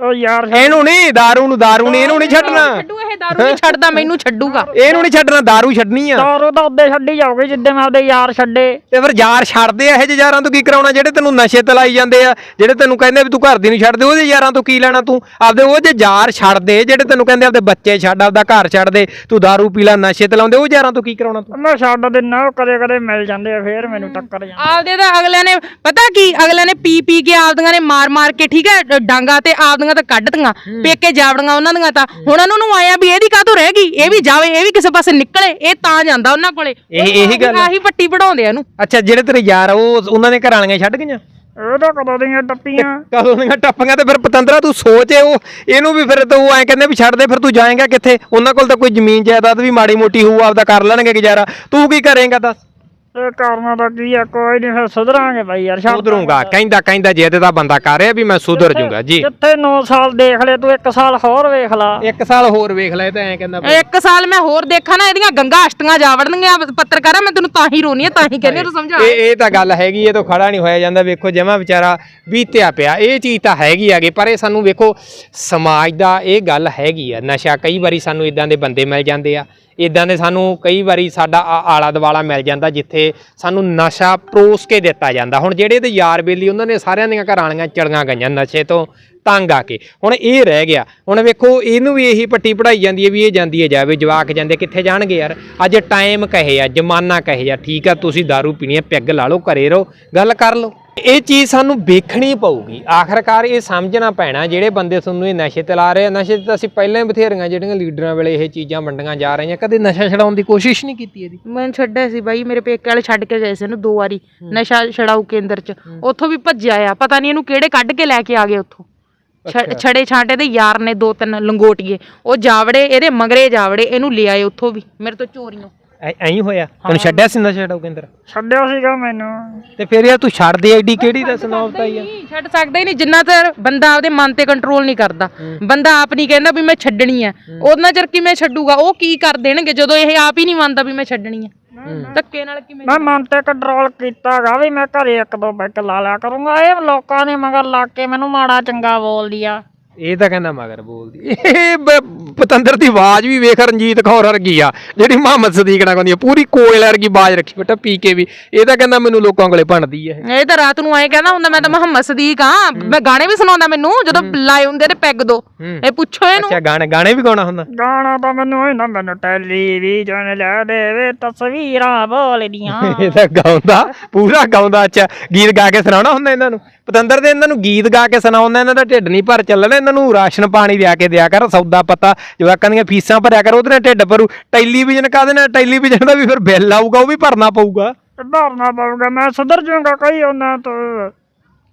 S3: ਉਹ ਯਾਰ
S1: ਇਹਨੂੰ ਨਹੀਂ दारू ਨੂੰ दारू ਨਹੀਂ ਇਹਨੂੰ ਨਹੀਂ ਛੱਡਣਾ
S2: ਛੱਡੂ ਇਹ ਦਾਰੂ ਨਹੀਂ ਛੱਡਦਾ ਮੈਨੂੰ ਛੱਡੂਗਾ
S1: ਇਹਨੂੰ ਨਹੀਂ ਛੱਡਣਾ दारू ਛੱਡਣੀ ਆ
S3: ਦਾਰੂ ਤਾਂ ਉੱਦੇ ਛੱਡੀ ਜਾਓਗੇ ਜਿੱਦੇ ਮੈਂ ਆਪਦੇ ਯਾਰ ਛੱਡੇ
S1: ਤੇ ਫਿਰ ਯਾਰ ਛੱਡਦੇ ਆ ਇਹ ਜਿਹੇ ਯਾਰਾਂ ਤੋਂ ਕੀ ਕਰਾਉਣਾ ਜਿਹੜੇ ਤੈਨੂੰ ਨਸ਼ੇ ਤੇ ਲਾਈ ਜਾਂਦੇ ਆ ਜਿਹੜੇ ਤੈਨੂੰ ਕਹਿੰਦੇ ਵੀ ਤੂੰ ਘਰ ਦੀ ਨਹੀਂ ਛੱਡਦੇ ਉਹਦੇ ਯਾਰਾਂ ਤੋਂ ਕੀ ਲੈਣਾ ਤੂੰ ਆਪਦੇ ਉਹ ਜੇ ਯਾਰ ਛੱਡ ਦੇ ਜਿਹੜੇ ਤੈਨੂੰ ਕਹਿੰਦੇ ਆਪਦੇ ਬੱਚੇ ਛੱਡ ਆਪਦਾ ਘਰ ਛੱਡ ਦੇ ਤੂੰ दारू ਪੀ ਲੈ ਨਸ਼ੇ ਤੇ ਲਾਉਂਦੇ ਉਹ ਯਾਰਾਂ ਤੋਂ ਕੀ ਕਰਾਉਣਾ ਤੂੰ
S3: ਮੈਂ ਛੱਡ ਦਿੰਨਾ ਉਹ ਕਦੇ ਕਦੇ ਮਿਲ ਜਾਂਦੇ ਆ ਫੇਰ ਮੈਨੂੰ ਟੱਕਰ ਜਾਂਦੇ
S2: ਆਪਦੇ ਤਾਂ ਅਗਲਿਆਂ ਨੇ ਪਤਾ ਕੀ ਅਗਲਿਆਂ ਨੇ ਪੀ ਪੀ ਕੇ ਆਪਦੀਆਂ ਨੇ ਮਾਰ ਮਾਰ ਕੇ ਠੀਕ ਹੈ ਡਾਂਗਾ ਤੇ ਆਪਦੀਆਂ ਤਾਂ ਕੱਢਤੀਆਂ ਪੇਕੇ ਜਾਵੜੀਆਂ ਉਹਨਾਂ ਦੀਆਂ ਤਾਂ। ਹੁਣ ਉਹਨਾਂ ਨੂੰ ਆਇਆ ਵੀ ਇਹਦੀ ਕਾਹਤੋਂ ਰਹਿ ਗਈ? ਇਹ ਵੀ ਜਾਵੇ ਇਹ ਵੀ ਕਿਸੇ ਪਾਸੇ ਨਿਕਲੇ ਇਹ ਤਾਂ ਜਾਂਦਾ ਉਹਨਾਂ ਕੋਲੇ।
S1: ਇਹ- ਇਹੀ ਗੱਲ।
S2: ਆਹੀ ਪੱਟੀ ਪੜਾਉਂਦੇ ਆ ਇਹਨੂੰ।
S1: ਅੱਛਾ ਜਿਹੜੇ ਤੇਰੇ ਯਾਰ ਆ ਉਹ ਉਹਨਾਂ ਨੇ ਘਰ ਵਾਲੀਆਂ ਛੱਡ ਗਈਆਂ?
S3: ਉਹ ਤਾਂ ਕਦੋਂ ਦੀਆਂ ਟੱਪੀਆਂ?
S1: ਕਦੋਂ ਦੀਆਂ ਟੱਪੀਆਂ ਤੇ ਫਿਰ ਪਤੰਦਰਾ ਤੂੰ ਸੋਚ ਇਹ ਉਹ ਇਹਨੂੰ ਵੀ ਫਿਰ ਤੂੰ ਐਂ ਕਹਿੰਦੇ ਵੀ ਛੱਡ ਦੇ ਫਿਰ ਤੂੰ ਜਾਏਂਗਾ ਕਿੱਥੇ? ਉਹਨਾਂ ਕੋਲ ਤਾਂ ਕੋਈ ਜ਼ਮੀਨ ਜਾਇਦਾਦ ਵੀ ਮਾੜੀ ਮੋਟੀ ਹੋਊ ਆਪਦਾ ਕਰ ਲੈਣਗੇ ਗੁਜ਼ਾਰਾ। ਤੂੰ ਕੀ ਕਰੇਂਗਾ ਦੱਸ?
S3: ਇਹ ਕਰਨਾ ਤਾਂ ਕੀ ਆ ਕੋਈ ਨਹੀਂ ਫਿਰ ਸੁਧਰਾਂਗੇ ਬਾਈ ਯਾਰ ਛੱਡ
S1: ਸੁਧਰੂੰਗਾ। ਕਹਿੰਦਾ ਕਹਿੰਦਾ ਜੇ ਤਾਂ ਬੰਦਾ ਕਰ ਰਿਹਾ ਵੀ ਮੈਂ ਸੁਧਰ ਜਾਊਂਗਾ ਜੀ।
S3: ਜਿੱਥੇ 9 ਸਾਲ ਦੇਖ ਲੈ ਤੂੰ 1 ਸਾਲ ਹੋਰ ਵੇਖ ਲਾ।
S1: ਇੱਕ ਸਾਲ ਹੋਰ ਵੇਖ ਲੈ ਤਾਂ ਐਂ ਕਹਿੰਦਾ
S2: ਇੱਕ ਸਾਲ ਮੈਂ ਹੋਰ ਦੇਖਾਂ ਨਾ ਇਹਦੀਆਂ ਗੰਗਾ ਅਸ਼ਟੀਆਂ ਜਾ ਵੜਨਗੀਆਂ ਪੱਤਰਕਾਰਾ ਮੈਂ ਤੈਨੂੰ ਤਾਂ ਹੀ ਰੋਣੀ ਆ ਤਾਂ ਹੀ ਕਹਿੰਦੀ ਤੂੰ ਸਮਝਾ।
S1: ਇਹ ਇਹ ਤਾਂ ਗੱਲ ਹੈਗੀ ਇਹ ਤਾਂ ਖੜਾ ਨਹੀਂ ਹੋਇਆ ਜਾਂਦਾ ਵੇਖੋ ਜਮਾ ਵਿਚਾਰਾ ਬੀਤਿਆ ਪਿਆ। ਇਹ ਚੀਜ਼ ਤਾਂ ਹੈਗੀ ਆਗੇ ਪਰ ਇਹ ਸਾਨੂੰ ਵੇਖੋ ਸਮਾਜ ਦਾ ਇਹ ਗੱਲ ਹੈਗੀ ਆ ਨਸ਼ਾ ਕਈ ਵਾਰੀ ਸਾਨੂੰ ਇਦਾਂ ਦੇ ਬੰਦੇ ਮਿਲ ਜਾਂਦੇ ਆ। ਇਦਾਂ ਦੇ ਸਾਨੂੰ ਕਈ ਵਾਰੀ ਸਾਡਾ ਆ- ਆਲਾ ਦਵਾਲਾ ਮਿਲ ਜਾਂਦਾ ਜਿੱਥੇ ਸਾਨੂੰ ਨਸ਼ਾ ਪਰੋਸ ਕੇ ਦਿੱਤਾ ਜਾਂਦਾ। ਹੁਣ ਜਿਹੜੇ ਤੇ ਯਾਰ ਬੇਲੀ ਉਹਨਾਂ ਨੇ ਸਾਰਿਆਂ ਦੀਆਂ ਘਰਾਂ ਵਾਲੀਆਂ ਚੜੀਆਂ ਗਈਆਂ ਨਸ਼ੇ ਤੋਂ ਤੰਗ ਆ ਕੇ। ਹੁਣ ਇਹ ਰਹਿ ਗਿਆ। ਹੁਣ ਵੇਖੋ, ਇਹਨੂੰ ਵੀ ਇਹੀ ਪੱਟੀ ਪੜਾਈ ਜਾਂਦੀ ਹੈ ਵੀ ਇਹ ਜਾਂਦੀ ਹੈ ਜਾਵੇ, ਜਵਾਕ ਜਾਂਦੇ ਕਿੱਥੇ ਜਾਣਗੇ ਯਾਰ? ਅੱਜ ਟਾਈਮ ਕਹੇ ਆ, ਜਮਾਨਾ ਕਹੇ ਆ, ਠੀਕ ਆ, ਤੁਸੀਂ दारू ਪੀਣੀ ਹੈ, ਪੈਗ ਲਾ ਲਓ, ਘਰੇ ਰਹੋ, ਗੱਲ ਕਰ ਲਓ। ਇਹ ਚੀਜ਼ ਸਾਨੂੰ ਵੇਖਣੀ ਪਊਗੀ। ਆਖਰਕਾਰ ਇਹ ਸਮਝਣਾ ਪੈਣਾ ਜਿਹੜੇ ਬੰਦੇ ਤੁਹਾਨੂੰ ਇਹ ਨਸ਼ੇ ਤੇ ਲਾ ਰਹੇ ਆ ਨਸ਼ੇ ਤੇ ਤਾਂ ਅਸੀਂ ਪਹਿਲਾਂ ਹੀ ਬਥੇਰੀਆਂ ਜਿਹੜੀਆਂ ਲੀਡਰਾਂ ਵੇਲੇ ਇਹ ਚੀਜ਼ਾਂ ਵੰਡੀਆਂ ਜਾ ਰਹੀਆਂ ਕਦੇ ਨਸ਼ਾ ਛਡਾਉਣ ਦੀ ਕੋਸ਼ਿਸ਼ ਨਹੀਂ ਕੀਤੀ ਇਹਦੀ।
S2: ਮੈਂ ਛੱਡਿਆ ਸੀ ਬਾਈ ਮੇਰੇ ਪੇਕੇ ਵਾਲੇ ਛੱਡ ਕੇ ਗਏ ਸੀ ਇਹਨੂੰ ਦੋ ਵਾਰੀ ਨਸ਼ਾ ਛਡਾਊ ਕੇਂਦਰ ਚ। ਉੱਥੋਂ ਵੀ ਭੱਜਿਆ ਆ ਪਤਾ ਨਹੀਂ ਇਹਨੂੰ ਕਿਹੜੇ ਕੱਢ ਕੇ ਲੈ ਕੇ ਆ ਗਏ ਉੱਥੋਂ। ਛੜੇ ਛਾਂਟੇ ਦੇ ਯਾਰ ਨੇ ਦੋ ਤਿੰਨ ਲੰਗੋਟੀਏ ਉਹ ਜਾਵੜੇ ਇਹਦੇ ਮਗਰੇ ਜਾਵੜੇ ਇਹਨੂੰ ਲੈ ਆਏ ਉੱਥੋਂ ਵੀ ਮੇਰੇ ਤੋਂ ਚੋਰੀਆਂ।
S1: ਐ ਐਂ ਹੀ ਹੋਇਆ? ਤੈਨੂੰ ਛੱਡਿਆ ਸੀ ਨਸ਼ਾ ਛਡਾਊ ਕੇਂਦਰ
S3: ਛੱਡਿਆ ਸੀਗਾ ਮੈਨੂੰ।
S1: ਤੇ ਫਿਰ ਯਾਰ ਤੂੰ ਛੱਡ ਦੇ ਐਡੀ ਕਿਹੜੀ ਦਾ ਸੁਣਾਉਤਾ ਹੀ ਆ
S2: ਨਹੀਂ ਛੱਡ ਸਕਦਾ ਹੀ ਨਹੀਂ। ਜਿੰਨਾ ਚਿਰ ਬੰਦਾ ਆਪਦੇ ਮਨ ਤੇ ਕੰਟਰੋਲ ਨਹੀਂ ਕਰਦਾ। ਬੰਦਾ ਆਪ ਨਹੀਂ ਕਹਿੰਦਾ ਵੀ ਮੈਂ ਛੱਡਣੀ ਆ ਉਹਨਾਂ ਚਿਰ ਕਿਵੇਂ ਛੱਡੂਗਾ? ਉਹ ਕੀ ਕਰ ਦੇਣਗੇ ਜਦੋਂ ਇਹ ਆਪ ਹੀ ਨਹੀਂ ਮੰਨਦਾ ਵੀ ਮੈਂ ਛੱਡਣੀ ਆ ਧੱਕੇ ਨਾਲ ਕਿਵੇਂ
S3: ਮੈਂ ਮਨ ਤੇ ਕੰਟਰੋਲ ਕੀਤਾਗਾ ਵੀ ਮੈਂ ਘਰੇ ਇੱਕ ਦੋ ਬੈਕ ਲਾ ਲਿਆ ਕਰੂੰਗਾ। ਇਹ ਲੋਕਾਂ ਨੇ ਮਗਰ ਲਾ ਕੇ ਮੈਨੂੰ ਮਾੜਾ ਚੰਗਾ ਬੋਲਦੀ ਆ।
S1: ਇਹ ਤਾਂ ਕਹਿੰਦਾ ਮਗਰ ਬੋਲਦੀ। ਇਹ ਬ- ਪਤੰਦਰ ਦੀ ਆਵਾਜ਼ ਵੀ ਵੇਖ ਰਣਜੀਤ ਕੌਰ ਵਰਗੀ ਆ ਜਿਹੜੀ ਮੁਹੰਮਦ ਸਦੀਕ ਨਾਲ ਕਹਿੰਦੀ ਆ ਪੂਰੀ ਕੋਇਲ ਵਰਗੀ ਆਵਾਜ਼ ਰੱਖੀ ਬੇਟਾ ਪੀ ਕੇ ਵੀ। ਇਹ ਤਾਂ ਕਹਿੰਦਾ ਮੈਨੂੰ ਲੋਕਾਂ ਕੋਲੇ ਭੰਡਦੀ ਆ ਇਹ।
S2: ਇਹ ਤਾਂ ਰਾਤ ਨੂੰ ਆਏ ਕਹਿੰਦਾ ਹੁੰਦਾ ਮੈਂ ਤਾਂ ਮੁਹੰਮਦ ਸਦੀਕ ਆ ਮੈਂ ਗਾਣੇ ਵੀ ਸੁਣਾਉਂਦਾ ਮੈਨੂੰ ਜਦੋਂ ਲਾਏ ਹੁੰਦੇ ਨੇ ਪੈਗ ਦੋ। ਇਹ ਪੁੱਛੋ ਇਹਨੂੰ।
S1: ਅੱਛਾ ਗਾਣੇ ਗਾਣੇ ਵੀ ਗਾਉਣਾ ਹੁੰਦਾ?
S3: ਗਾਣਾ ਤਾਂ ਮੈਨੂੰ ਇਹਨਾਂ ਮੈਨੂੰ ਟੈਲੀਵਿਜ਼ਨ ਲੈ ਦੇਵੇ ਤਸਵੀਰਾਂ ਬੋਲਦੀਆਂ।
S1: ਇਹ ਤਾਂ ਗਾਉਂਦਾ ਪੂਰਾ ਗਾਉਂਦਾ ਅੱਛਾ ਗੀਤ ਗਾ ਕੇ ਸੁਣਾਉਣਾ ਹੁੰਦਾ ਇਹਨਾਂ ਨੂੰ? ਪਤੰਦਰ ਦੇ ਇਹਨਾਂ ਨੂੰ ਗੀਤ ਗਾ ਕੇ ਸੁਣਾਉਂਦਾ, ਇਹਨਾਂ ਦਾ ਢਿੱਡ ਨਹੀਂ ਭਰ ਚੱਲਣਾ, ਇਹਨਾਂ ਨੂੰ ਰਾਸ਼ਨ ਪਾਣੀ ਦਿਆ ਕੇ ਦਿਆ ਕਰ, ਸੌਦਾ ਪਤਾ, ਜਵਾਕਾਂ ਦੀਆਂ ਫੀਸਾਂ ਭਰਿਆ ਕਰ, ਉਹਦੇ ਨਾਲ ਢਿੱਡ ਭਰੂ। ਟੈਲੀਵਿਜ਼ਨ ਕਾਹਦੇ ਨਾਲ? ਟੈਲੀਵਿਜ਼ਨ ਦਾ ਵੀ ਫਿਰ ਬਿੱਲ ਆਊਗਾ, ਉਹ ਵੀ ਭਰਨਾ ਪਊਗਾ।
S3: ਭਰਨਾ ਪਊਗਾ, ਮੈਂ ਸੁਧਰ ਜਾਊਂਗਾ ਕਈ ਉਹਨਾਂ ਤੋਂ।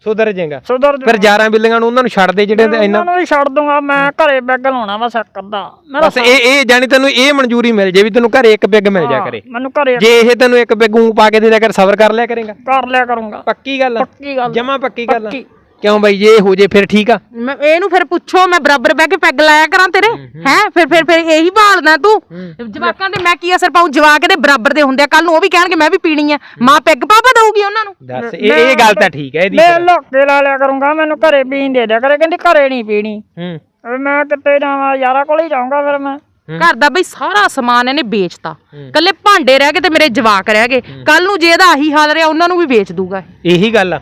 S1: ਸੁਧਰ ਜਾਏਗਾ।
S3: ਸੁਧਰ
S1: ਫਿਰ ਯਾਰਾਂ ਬਿੱਲੀਆਂ ਨੂੰ ਉਹਨਾਂ ਨੂੰ ਛੱਡ ਦੇ ਜਿਹੜੇ ਇੰਨਾ
S3: ਉਹਨਾਂ ਨੂੰ ਛੱਡ ਦੂੰਗਾ ਮੈਂ ਘਰੇ ਬੈਗ ਲਾਉਣਾ ਵਾ ਸੱਕ ਦਾ
S1: ਬਸ ਇਹ ਇਹ ਜਾਨੀ ਤੈਨੂੰ ਇਹ ਮਨਜ਼ੂਰੀ ਮਿਲ ਜੇ ਵੀ ਤੈਨੂੰ ਘਰੇ ਇੱਕ ਪਿੱਗ ਮਿਲ ਜਾ ਕਰੇ।
S3: ਮੈਨੂੰ ਘਰੇ
S1: ਜੇ ਇਹ ਤੈਨੂੰ ਇੱਕ ਪਿੱਗ ਊਂ ਪਾ ਕੇ ਦੇ ਦਿਆ ਕਰ ਸਬਰ ਕਰ ਲਿਆ ਕਰੇਗਾ।
S3: ਕਰ ਲਿਆ ਕਰੂੰਗਾ।
S1: ਪੱਕੀ ਗੱਲ
S3: ਪੱਕੀ ਗੱਲ
S1: ਜਮਾ ਪੱਕੀ ਗੱਲ। ਕਿਉਂ ਬਈ ਜੇ ਇਹ ਹੋ ਜੇ ਫਿਰ ਠੀਕ ਆ।
S2: ਮੈਂ ਇਹਨੂੰ ਫਿਰ ਪੁੱਛੋ ਮੈਂ ਬਰਾਬਰ ਬਹਿ ਕੇ ਪੈਗ ਲਾਇਆ ਕਰਾਂ ਤੇਰੇ ਹੈ ਫਿਰ ਫਿਰ ਫਿਰ ਇਹੀ ਭਾਲਦਾ ਤੂੰ। ਜਵਾਕਾਂ ਦੇ ਮੈਂ ਕੀ ਅਸਰ ਪਾਉਂ ਜਵਾਕ ਦੇ ਬਰਾਬਰ ਦੇ ਹੁੰਦੇ ਆ। ਕੱਲ ਨੂੰ ਉਹ ਵੀ ਕਹਿਣਗੇ ਮੈਂ ਵੀ ਪੀਣੀ ਆ। ਮਾਂ ਪੈਗ ਪਾਪਾ ਦਊਗੀ ਉਹਨਾਂ ਨੂੰ।
S1: ਦੱਸ ਇਹ ਇਹ ਗੱਲ ਤਾਂ ਠੀਕ ਹੈ ਇਹਦੀ
S3: ਮੈਂ ਲੋਕੇ ਲਾ ਲਿਆ ਕਰੂੰਗਾ ਮੈਨੂੰ ਘਰੇ ਪੀਣ ਦੇ ਦਿਆ ਕਰੇ। ਕਹਿੰਦੀ ਘਰੇ ਨਹੀਂ ਪੀਣੀ।
S1: ਹੂੰ।
S3: ਮੈਂ ਕਿੱਥੇ ਜਾਵਾਂ? ਯਾਰਾਂ ਕੋਲ ਹੀ ਜਾਊਂਗਾ ਫਿਰ ਮੈਂ।
S2: ਘਰ ਦਾ ਬਈ ਸਾਰਾ ਸਮਾਨ ਇਹਨੇ ਵੇਚਤਾ। ਕੱਲੇ ਭਾਂਡੇ ਰਹਿ ਗਏ ਤੇ ਮੇਰੇ ਜਵਾਕ ਰਹਿ ਗਏ। ਕੱਲ ਨੂੰ ਜੇ ਇਹਦਾ ਆਹੀ ਹਾਲ ਰਿਹਾ ਉਹਨਾਂ ਨੂੰ ਵੀ ਵੇਚ ਦੂਗਾ ਇਹ।
S1: ਗੱਲ ਆ।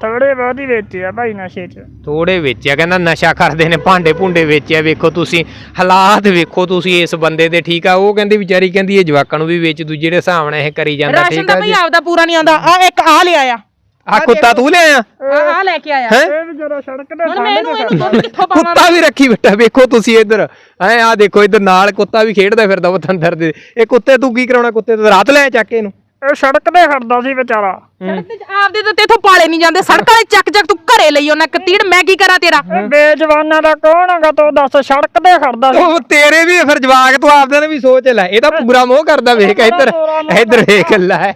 S3: ਥੋੜੇ ਬਹੁਤ ਹੀ ਵੇਚੇ ਆ ਭਾਈ ਨਸ਼ੇ 'ਚ।
S1: ਥੋੜੇ ਵੇਚਿਆ ਕਹਿੰਦਾ ਨਸ਼ਾ ਕਰਦੇ ਨੇ ਭਾਂਡੇ ਭੁੰਡੇ ਵੇਚਿਆ ਵੇਖੋ ਤੁਸੀਂ ਹਾਲਾਤ ਵੇਖੋ ਤੁਸੀਂ ਇਸ ਬੰਦੇ ਦੇ ਠੀਕ ਆ? ਉਹ ਕਹਿੰਦੀ ਵਿਚਾਰੀ ਕਹਿੰਦੀ ਇਹ ਜਵਾਕਾਂ ਨੂੰ ਵੀ ਵੇਚ ਦੂ ਜਿਹੜੇ ਹਿਸਾਬ ਨਾਲ ਇਹ ਕਰੀ ਜਾਂਦਾ
S2: ਰਾਸ਼ਨ
S1: ਠੀਕ
S2: ਤਾਂ
S1: ਆ
S2: ਬਈ ਆਪਦਾ ਪੂਰਾ ਨਹੀਂ ਆਉਂਦਾ। ਆ ਇੱਕ ਆ ਲਿਆ ਆ।
S1: ਆ ਕੁੱਤਾ ਤੂੰ ਲਿਆਇਆ?
S2: ਆ ਆ ਲੈ ਕੇ ਆਇਆ।
S1: ਹੈ?
S3: ਇਹ ਵੀ ਜਦੋਂ ਸੜਕ ਤੇ
S2: ਹੁਣ ਮੈਂ ਇਹਨੂੰ ਇਹਨੂੰ ਦੁੱਧ ਕਿੱਥੋਂ ਪਾਵਾਂ?
S1: ਕੁੱਤਾ ਵੀ ਰੱਖੀ ਬੈਠਾ ਵੇਖੋ ਤੁਸੀਂ ਇੱਧਰ। ਐ ਆ ਦੇਖੋ ਇੱਧਰ ਨਾਲ ਕੁੱਤਾ ਵੀ ਖੇਡਦਾ ਫਿਰਦਾ ਵਤੰਦਰ ਦੇ ਇਹ ਕੁੱਤੇ ਤੂੰ ਕੀ ਕਰਾਉਣਾ ਕੁੱਤੇ ਤੋਂ? ਰਾਤ ਲੈ ਚੱਕ ਕੇ ਇਹਨੂੰ।
S3: ਇਹ ਸੜਕ ਤੇ ਖੜਦਾ ਸੀ ਵਿਚਾਰਾ।
S2: ਸੜਕ ਤੇ ਆਪਦੇ ਤਾਂ ਤੇਥੋਂ ਪਾਲੇ ਨਹੀਂ ਜਾਂਦੇ। ਸੜਕ ਵਾਲੇ ਚੱਕ ਚੱਕ ਤੂੰ ਘਰੇ ਲਈ ਉਹਨਾਂ ਕਤੀੜ ਮੈਂ ਕੀ ਕਰਾਂ ਤੇਰਾ?
S3: ਇਹ ਬੇਜਵਾਨਾਂ ਦਾ ਕੌਣ ਹੈਗਾ ਤੂੰ ਦੱਸ? ਸੜਕ ਤੇ ਖੜਦਾ ਸੀ।
S1: ਉਹ ਤੇਰੇ ਵੀ ਫਿਰ ਜਵਾਕ ਤੂੰ ਆਪਦੇ ਨੇ ਵੀ ਸੋਚ ਲੈ। ਇਹ ਤਾਂ ਪੂਰਾ ਮੋਹ ਕਰਦਾ ਵੇਖ ਇੱਧਰ ਇੱਧਰ ਵੇਖ ਲੈ।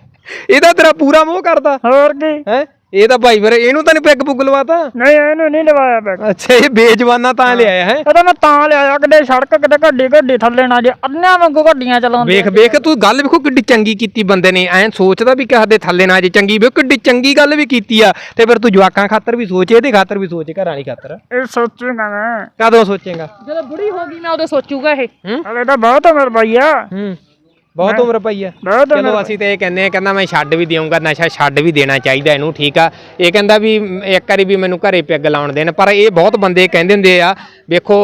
S1: ਇਹਦਾ ਤੇਰਾ ਪੂਰਾ ਮੋਹ ਕਰਦਾ।
S3: ਹੋਰ ਕੀ?
S1: ਹੈ? ਇਹ ਤਾਂ ਭਾਈ ਫਿਰ ਇਹਨੂੰ ਤਾਂ ਨਹੀਂ ਪੈਗ ਪੁੱਗ ਲਵਾਤਾ?
S3: ਨਹੀਂ ਇਹਨੂੰ ਨਹੀਂ ਲਵਾਇਆ ਬੈਗ
S1: ਅੱਛਾ ਇਹ ਬੇਜਵਾਨਾ ਤਾਂ ਲਿਆਇਆ ਹੈ?
S3: ਇਹ ਤਾਂ ਮੈਂ ਤਾਂ ਲਿਆਇਆ ਕਿਤੇ ਸੜਕ ਕਿਤੇ ਗੱਡੀ ਗੱਡੀ ਥੱਲੇ ਨਾ ਜੇ ਅੰਨਿਆਂ ਵਾਂਗੂ ਗੱਡੀਆਂ ਚਲਾਉਂਦੇ
S1: ਵੇਖ ਵੇਖ ਤੂੰ ਗੱਲ ਵੇਖੋ ਕਿੱਡੀ ਚੰਗੀ ਕੀਤੀ ਬੰਦੇ ਨੇ। ਐਂ ਸੋਚਦਾ ਵੀ ਕਿਸੇ ਦੇ ਥੱਲੇ ਨਾ ਜੇ ਚੰਗੀ ਵੇਖ ਕਿੱਡੀ ਚੰਗੀ ਗੱਲ ਵੀ ਕੀਤੀ ਆ। ਤੇ ਫਿਰ ਤੂੰ ਜਵਾਕਾਂ ਖਾਤਰ ਵੀ ਸੋਚ ਇਹਦੇ ਖਾਤਰ ਵੀ ਸੋਚ ਘਰਾਂ ਵਾਲੀ ਖਾਤਰ।
S3: ਇਹ ਸੋਚੂਗਾ ਮੈਂ।
S1: ਕਦੋਂ ਸੋਚੇਗਾ?
S2: ਜਦੋਂ ਬੁੜੀ ਹੋ ਗਈ ਮੈਂ ਉਦੋਂ ਸੋਚੂਗਾ ਇਹ।
S3: ਹਲੇ ਤਾਂ ਬਹੁਤ ਉਮਰ ਪਈ ਆ।
S1: ਹੂੰ। ਬਹੁਤ ਉਮਰ ਪਈ ਆ।
S3: ਬਹੁਤ ਉਮਰ
S1: ਚਲੋ ਅਸੀਂ ਤੇ ਇਹ ਕਹਿੰਦੇ ਆ ਕਹਿੰਦਾ ਮੈਂ ਛੱਡ ਵੀ ਦੇਵਾਂਗਾ ਨਸ਼ਾ ਛੱਡ ਵੀ ਦੇਣਾ ਚਾਹੀਦਾ ਇਹਨੂੰ ਠੀਕ ਆ? ਇਹ ਕਹਿੰਦਾ ਵੀ ਇੱਕ ਵਾਰੀ ਵੀ ਮੈਨੂੰ ਘਰੇ ਪੈਗ ਲਾਉਣ ਦੇਣ ਪਰ ਇਹ ਬਹੁਤ ਬੰਦੇ ਕਹਿੰਦੇ ਹੁੰਦੇ ਆ ਵੇਖੋ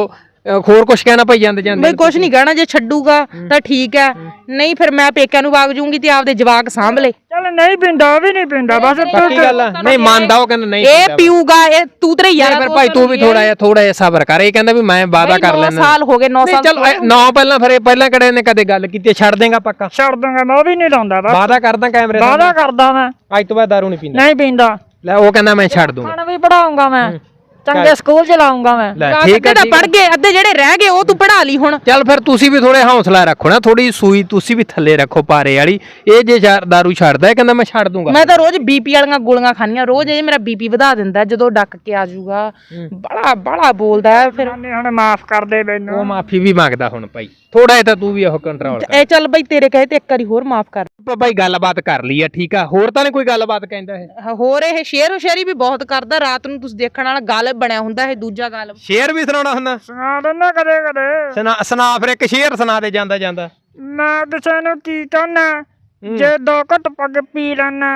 S1: ਹੋਰ ਕੁਝ ਕਹਿਣਾ ਪਈ ਜਾਂਦੇ ਜਾਂਦੇ
S2: ਬਈ ਕੁਝ ਨਹੀਂ ਕਹਿਣਾ ਜੇ ਛੱਡੂਗਾ ਤਾਂ ਠੀਕ ਹੈ। ਨਹੀਂ ਫਿਰ ਮੈਂ ਪੇਕਿਆਂ ਨੂੰ ਵਗ ਜੂੰਗੀ ਤੇ ਆਪਦੇ ਜਵਾਕ ਸਾਂਭ ਲੈ।
S3: ਨਹੀਂ ਪਿੰਦਾ ਵੀ ਨਹੀਂ ਪਿੰਦਾ ਬਸ
S1: ਪੱਕੀ ਗੱਲ ਆ। ਨਹੀਂ ਮੰਨਦਾ ਉਹ ਕਹਿੰਦਾ ਨਹੀਂ
S2: ਇਹ ਪੀਊਗਾ ਇਹ ਤੂੰ ਤੇਰੇ
S1: ਯਾਰ ਪਰ ਭਾਈ ਤੂੰ ਵੀ ਥੋੜਾ ਜਿਹਾ ਥੋੜਾ ਜਿਹਾ ਸਬਰ ਕਰ। ਇਹ ਕਹਿੰਦਾ ਵੀ ਮੈਂ ਵਾਦਾ ਕਰ
S2: 9
S1: ਲੈਣਾ
S2: ਸਾਲ ਹੋ ਗਏ 9
S1: ਨਹੀਂ
S2: ਸਾਲ
S1: ਚਲ ਨੌ ਪਹਿਲਾਂ ਫਿਰ ਪਹਿਲਾਂ ਕਿਹੜੇ ਨੇ ਕਦੇ ਗੱਲ ਕੀਤੀ ਛੱਡ ਦੇਗਾ ਪੱਕਾ।
S3: ਛੱਡ ਦੂੰਗਾ ਮੈਂ ਉਹ ਵੀ ਨਹੀਂ ਲਾਉਂਦਾ ਬਸ।
S1: ਵਾਦਾ ਕਰਦਾ ਕੈਮਰੇ ਦਾ
S3: ਵਾਦਾ ਕਰਦਾ ਮੈਂ।
S1: ਅੱਜ ਤੋਂ ਬਾਅਦ ਦਾਰੂ ਨਹੀਂ ਪੀਂਦਾ।
S3: ਨਹੀਂ ਪੀਂਦਾ।
S1: ਲੈ ਉਹ ਕਹਿੰਦਾ ਮੈਂ ਛੱਡ ਦੂੰਗਾ।
S3: ਖਾਣਾ ਵੀ ਪੜਾਉਂਗਾ ਮੈਂ। ਚੰਗੇ ਸਕੂਲ ਚ ਲਾਉਂਗਾ ਮੈਂ।
S1: ਲੈ
S2: ਠੀਕ
S1: ਹੈ
S2: ਹੈ। ਪੜ ਗਏ ਅੱਧੇ ਜਿਹੜੇ ਰਹਿ ਗਏ ਉਹ ਤੂੰ ਪੜਾ ਲਈ ਹੁਣ।
S1: ਚੱਲ ਫਿਰ ਤੁਸੀਂ ਵੀ ਥੋੜੇ ਹੌਸਲਾ ਰੱਖੋ ਨਾ ਥੋੜੀ ਸੂਈ ਤੁਸੀਂ ਵੀ ਥੱਲੇ ਰੱਖੋ ਪਾਰੇ ਵਾਲੀ। ਇਹ ਜੇ ਦਾਰੂ ਛੱਡਦਾ ਇਹ ਕਹਿੰਦਾ ਮੈਂ ਛੱਡ ਦੂੰਗਾ।
S2: ਮੈਂ ਤਾਂ ਰੋਜ਼ ਬੀਪੀ ਵਾਲੀਆਂ ਗੋਲੀਆਂ ਖਾਣੀਆਂ ਰੋਜ਼ ਇਹ ਮੇਰਾ ਬੀਪੀ ਵਧਾ ਦਿੰਦਾ ਜਦੋਂ ਡੱਕ ਕੇ ਆ ਜਾਊਗਾ। ਬੜਾ ਬੜਾ ਬੋਲਦਾ ਹੈ ਫਿਰ
S3: ਉਹਨੇ ਹੁਣ ਮਾਫ ਕਰ ਦੇ ਮੈਨੂੰ।
S1: ਉਹ ਮਾਫੀ ਵੀ ਮੰਗਦਾ ਹੁਣ ਭਾਈ। ਥੋੜਾ ਜਿਹਾ ਤਾਂ ਤੂੰ ਵੀ ਉਹ ਕੰਟਰੋਲ ਕਰ।
S2: ਇਹ ਚੱਲ ਬਈ ਤੇਰੇ ਕਹੇ ਤੇ ਇੱਕ ਵਾਰੀ ਹੋਰ ਮਾਫ ਕਰ।
S1: ਆਪਾਂ ਭਾਈ ਗੱਲਬਾਤ ਕਰ ਲਈ ਆ ਠੀਕ ਆ? ਹੋਰ ਤਾਂ ਨਹੀਂ ਕੋਈ ਗੱਲਬਾਤ ਕਹਿੰਦਾ ਇਹ?
S2: ਹ- ਹੋਰ ਇਹ ਸ਼ੇਰ ਸ਼ੇਰੀ ਵੀ ਬਹੁਤ ਕਰਦਾ ਰਾਤ ਨੂੰ ਤੁਸੀਂ ਦੇਖਣ ਵਾਲਾ ਗਾਲਬ ਬਣਿਆ ਹੁੰਦਾ ਇਹ ਦੂਜਾ ਗਾਲਬ
S1: ਸ਼ੇਰ ਵੀ ਸੁਣਾਉਣਾ ਹੁੰਦਾ?
S3: ਸੁਣਾ ਦਿੰਦਾ ਕਦੇ ਕਦੇ
S1: ਸੁਣਾ ਸੁਣਾ ਫਿਰ ਇੱਕ ਸ਼ੇਰ ਸੁਣਾ ਦੇ ਜਾਂਦਾ ਜਾਂਦਾ
S3: ਮੈਂ ਕਿਸੇ ਨੂੰ ਕੀ ਕਹਿਣਾ। ਜੇ ਦੋ ਘਟ ਪੱਗ ਪੀ ਲੈਣਾ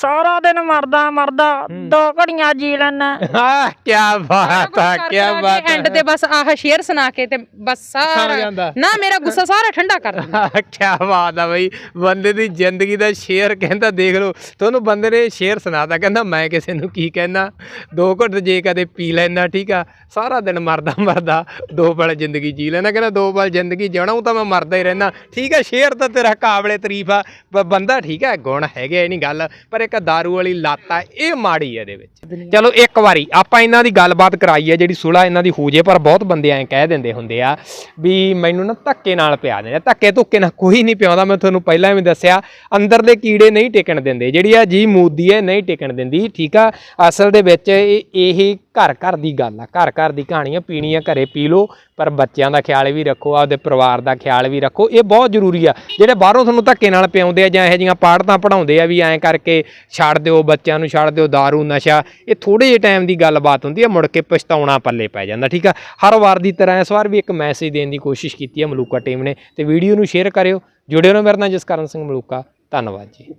S3: ਸਾਰਾ ਦਿਨ ਮਰਦਾ ਮਰਦਾ ਦੋ ਘੜੀਆਂ ਜੀ ਲੈਣਾ।
S1: ਆ ਕੀ ਬਾਤ ਆ ਕੀ ਬਾਤ
S2: ਐਂਡ ਤੇ ਬਸ ਆਹ ਸ਼ੇਰ ਸੁਣਾ ਕੇ ਤੇ ਬਸ ਸਾਰਾ। ਨਾ ਮੇਰਾ ਗੁੱਸਾ ਸਾਰਾ ਠੰਡਾ ਕਰ ਦਿੰਦਾ।
S1: ਕੀ ਬਾਤ ਆ ਬਈ। ਬੰਦੇ ਦੀ ਜ਼ਿੰਦਗੀ ਦਾ ਸ਼ੇਰ ਕਹਿੰਦਾ ਦੇਖ ਲਓ ਤੁਹਾਨੂੰ ਬੰਦੇ ਨੇ ਸ਼ੇਰ ਸੁਣਾਤਾ ਕਹਿੰਦਾ ਮੈਂ ਕਿਸੇ ਨੂੰ ਕੀ ਕਹਿਣਾ? ਦੋ ਘੁੱਟ ਜੇ ਕਦੇ ਪੀ ਲੈਣਾ ਠੀਕ ਆ? ਸਾਰਾ ਦਿਨ ਮਰਦਾ ਮਰਦਾ ਦੋ ਪਲ ਜ਼ਿੰਦਗੀ ਜੀ ਲੈਣਾ ਕਹਿੰਦਾ ਦੋ ਪਲ ਜ਼ਿੰਦਗੀ ਜਿਉਣਾ ਉਹ ਤਾਂ ਮੈਂ ਮਰਦਾ ਹੀ ਰਹਿਣਾ। ਠੀਕ ਆ ਸ਼ੇਰ ਤਾਂ ਤੇਰਾ ਕਾਬਲੇ ਤਾਰੀਫ ਆ। ਬ- ਬੰਦਾ ਠੀਕ ਆ ਗੁਣ ਹੈਗੇ ਇਹ ਨਹੀਂ ਗੱਲ ਪਰ ਇੱਕ दारू ਵਾਲੀ ਲੱਤ ਆ ਇਹ ਮਾੜੀ ਆ ਇਹਦੇ ਵਿੱਚ। ਚਲੋ ਇੱਕ ਵਾਰੀ ਆਪਾਂ ਇਹਨਾਂ ਦੀ ਗੱਲਬਾਤ ਕਰਾਈ ਹੈ ਜਿਹੜੀ ਸੁਲਾ ਇਹਨਾਂ ਦੀ ਹੋ ਜੇ ਪਰ ਬਹੁਤ ਬੰਦੇ ਐਂ ਕਹਿ ਦਿੰਦੇ ਹੁੰਦੇ ਆ ਵੀ ਮੈਨੂੰ ਨਾ ਧੱਕੇ ਨਾਲ ਪਿਆ ਦਿੰਦੇ ਆ। ਧੱਕੇ ਧੁੱਕੇ ਨਾਲ ਕੋਈ ਨਹੀਂ ਪਿਆਉਂਦਾ ਮੈਂ ਤੁਹਾਨੂੰ ਪਹਿਲਾਂ ਵੀ ਦੱਸਿਆ ਅੰਦਰਲੇ ਕੀੜੇ ਨਹੀਂ ਟਿਕਣ ਦਿੰਦੇ। ਜਿਹੜੀ ਆ ਜੀ ਮੂਦੀ ਹੈ ਨਹੀਂ ਟਿਕਣ ਦਿੰਦੀ ਠੀਕ ਆ? ਅਸਲ ਦੇ ਵਿੱਚ ਇਹ ਇਹ ਘਰ ਘਰ ਦੀ ਗੱਲ ਆ ਘਰ ਘਰ ਦੀ ਕਹਾਣੀ ਆ ਪੀਣੀ ਆ ਘਰੇ ਪੀ ਲਓ, ਪਰ ਬੱਚਿਆਂ ਦਾ ਖਿਆਲ ਵੀ ਰੱਖੋ, ਆਪਦੇ ਪਰਿਵਾਰ ਦਾ ਖਿਆਲ ਵੀ ਰੱਖੋ, ਇਹ ਬਹੁਤ ਜ਼ਰੂਰੀ ਆ। ਜਿਹੜੇ ਬਾਹਰੋਂ ਤੁਹਾਨੂੰ ਧੱਕੇ ਨਾਲ ਪਿਆਉਂਦੇ ਆ ਜਾਂ ਇਹੋ ਜਿਹੀਆਂ ਪਾੜਤਾਂ ਪੜਾਉਂਦੇ ਆ ਵੀ ਐਂ ਕਰਕੇ ਛੱਡ ਦਿਓ, ਬੱਚਿਆਂ ਨੂੰ ਛੱਡ ਦਿਓ दारू ਨਸ਼ਾ, ਇਹ ਥੋੜੇ ਜਿਹੇ ਟਾਈਮ ਦੀ ਗੱਲਬਾਤ ਹੁੰਦੀ ਆ, ਮੁੜ ਕੇ ਪਛਤਾਉਣਾ ਪੱਲੇ ਪੈ ਜਾਂਦਾ, ਠੀਕ ਆ? ਹਰ ਵਾਰ ਦੀ ਤਰ੍ਹਾਂ ਇਸ ਵਾਰ ਵੀ ਇੱਕ ਮੈਸੇਜ ਦੇਣ ਦੀ ਕੋਸ਼ਿਸ਼ ਕੀਤੀ ਆ ਮਲੂਕਾ ਟੀਮ ਨੇ, ਤੇ ਵੀਡੀਓ ਨੂੰ ਸ਼ੇਅਰ ਕਰਿਓ, ਜੁੜਿਓ ਰਹੋ ਮੇਰੇ ਨਾਲ ਜਸਕਰਨ ਸਿੰਘ ਮਲੂਕਾ, ਧੰਨਵਾਦ ਜੀ।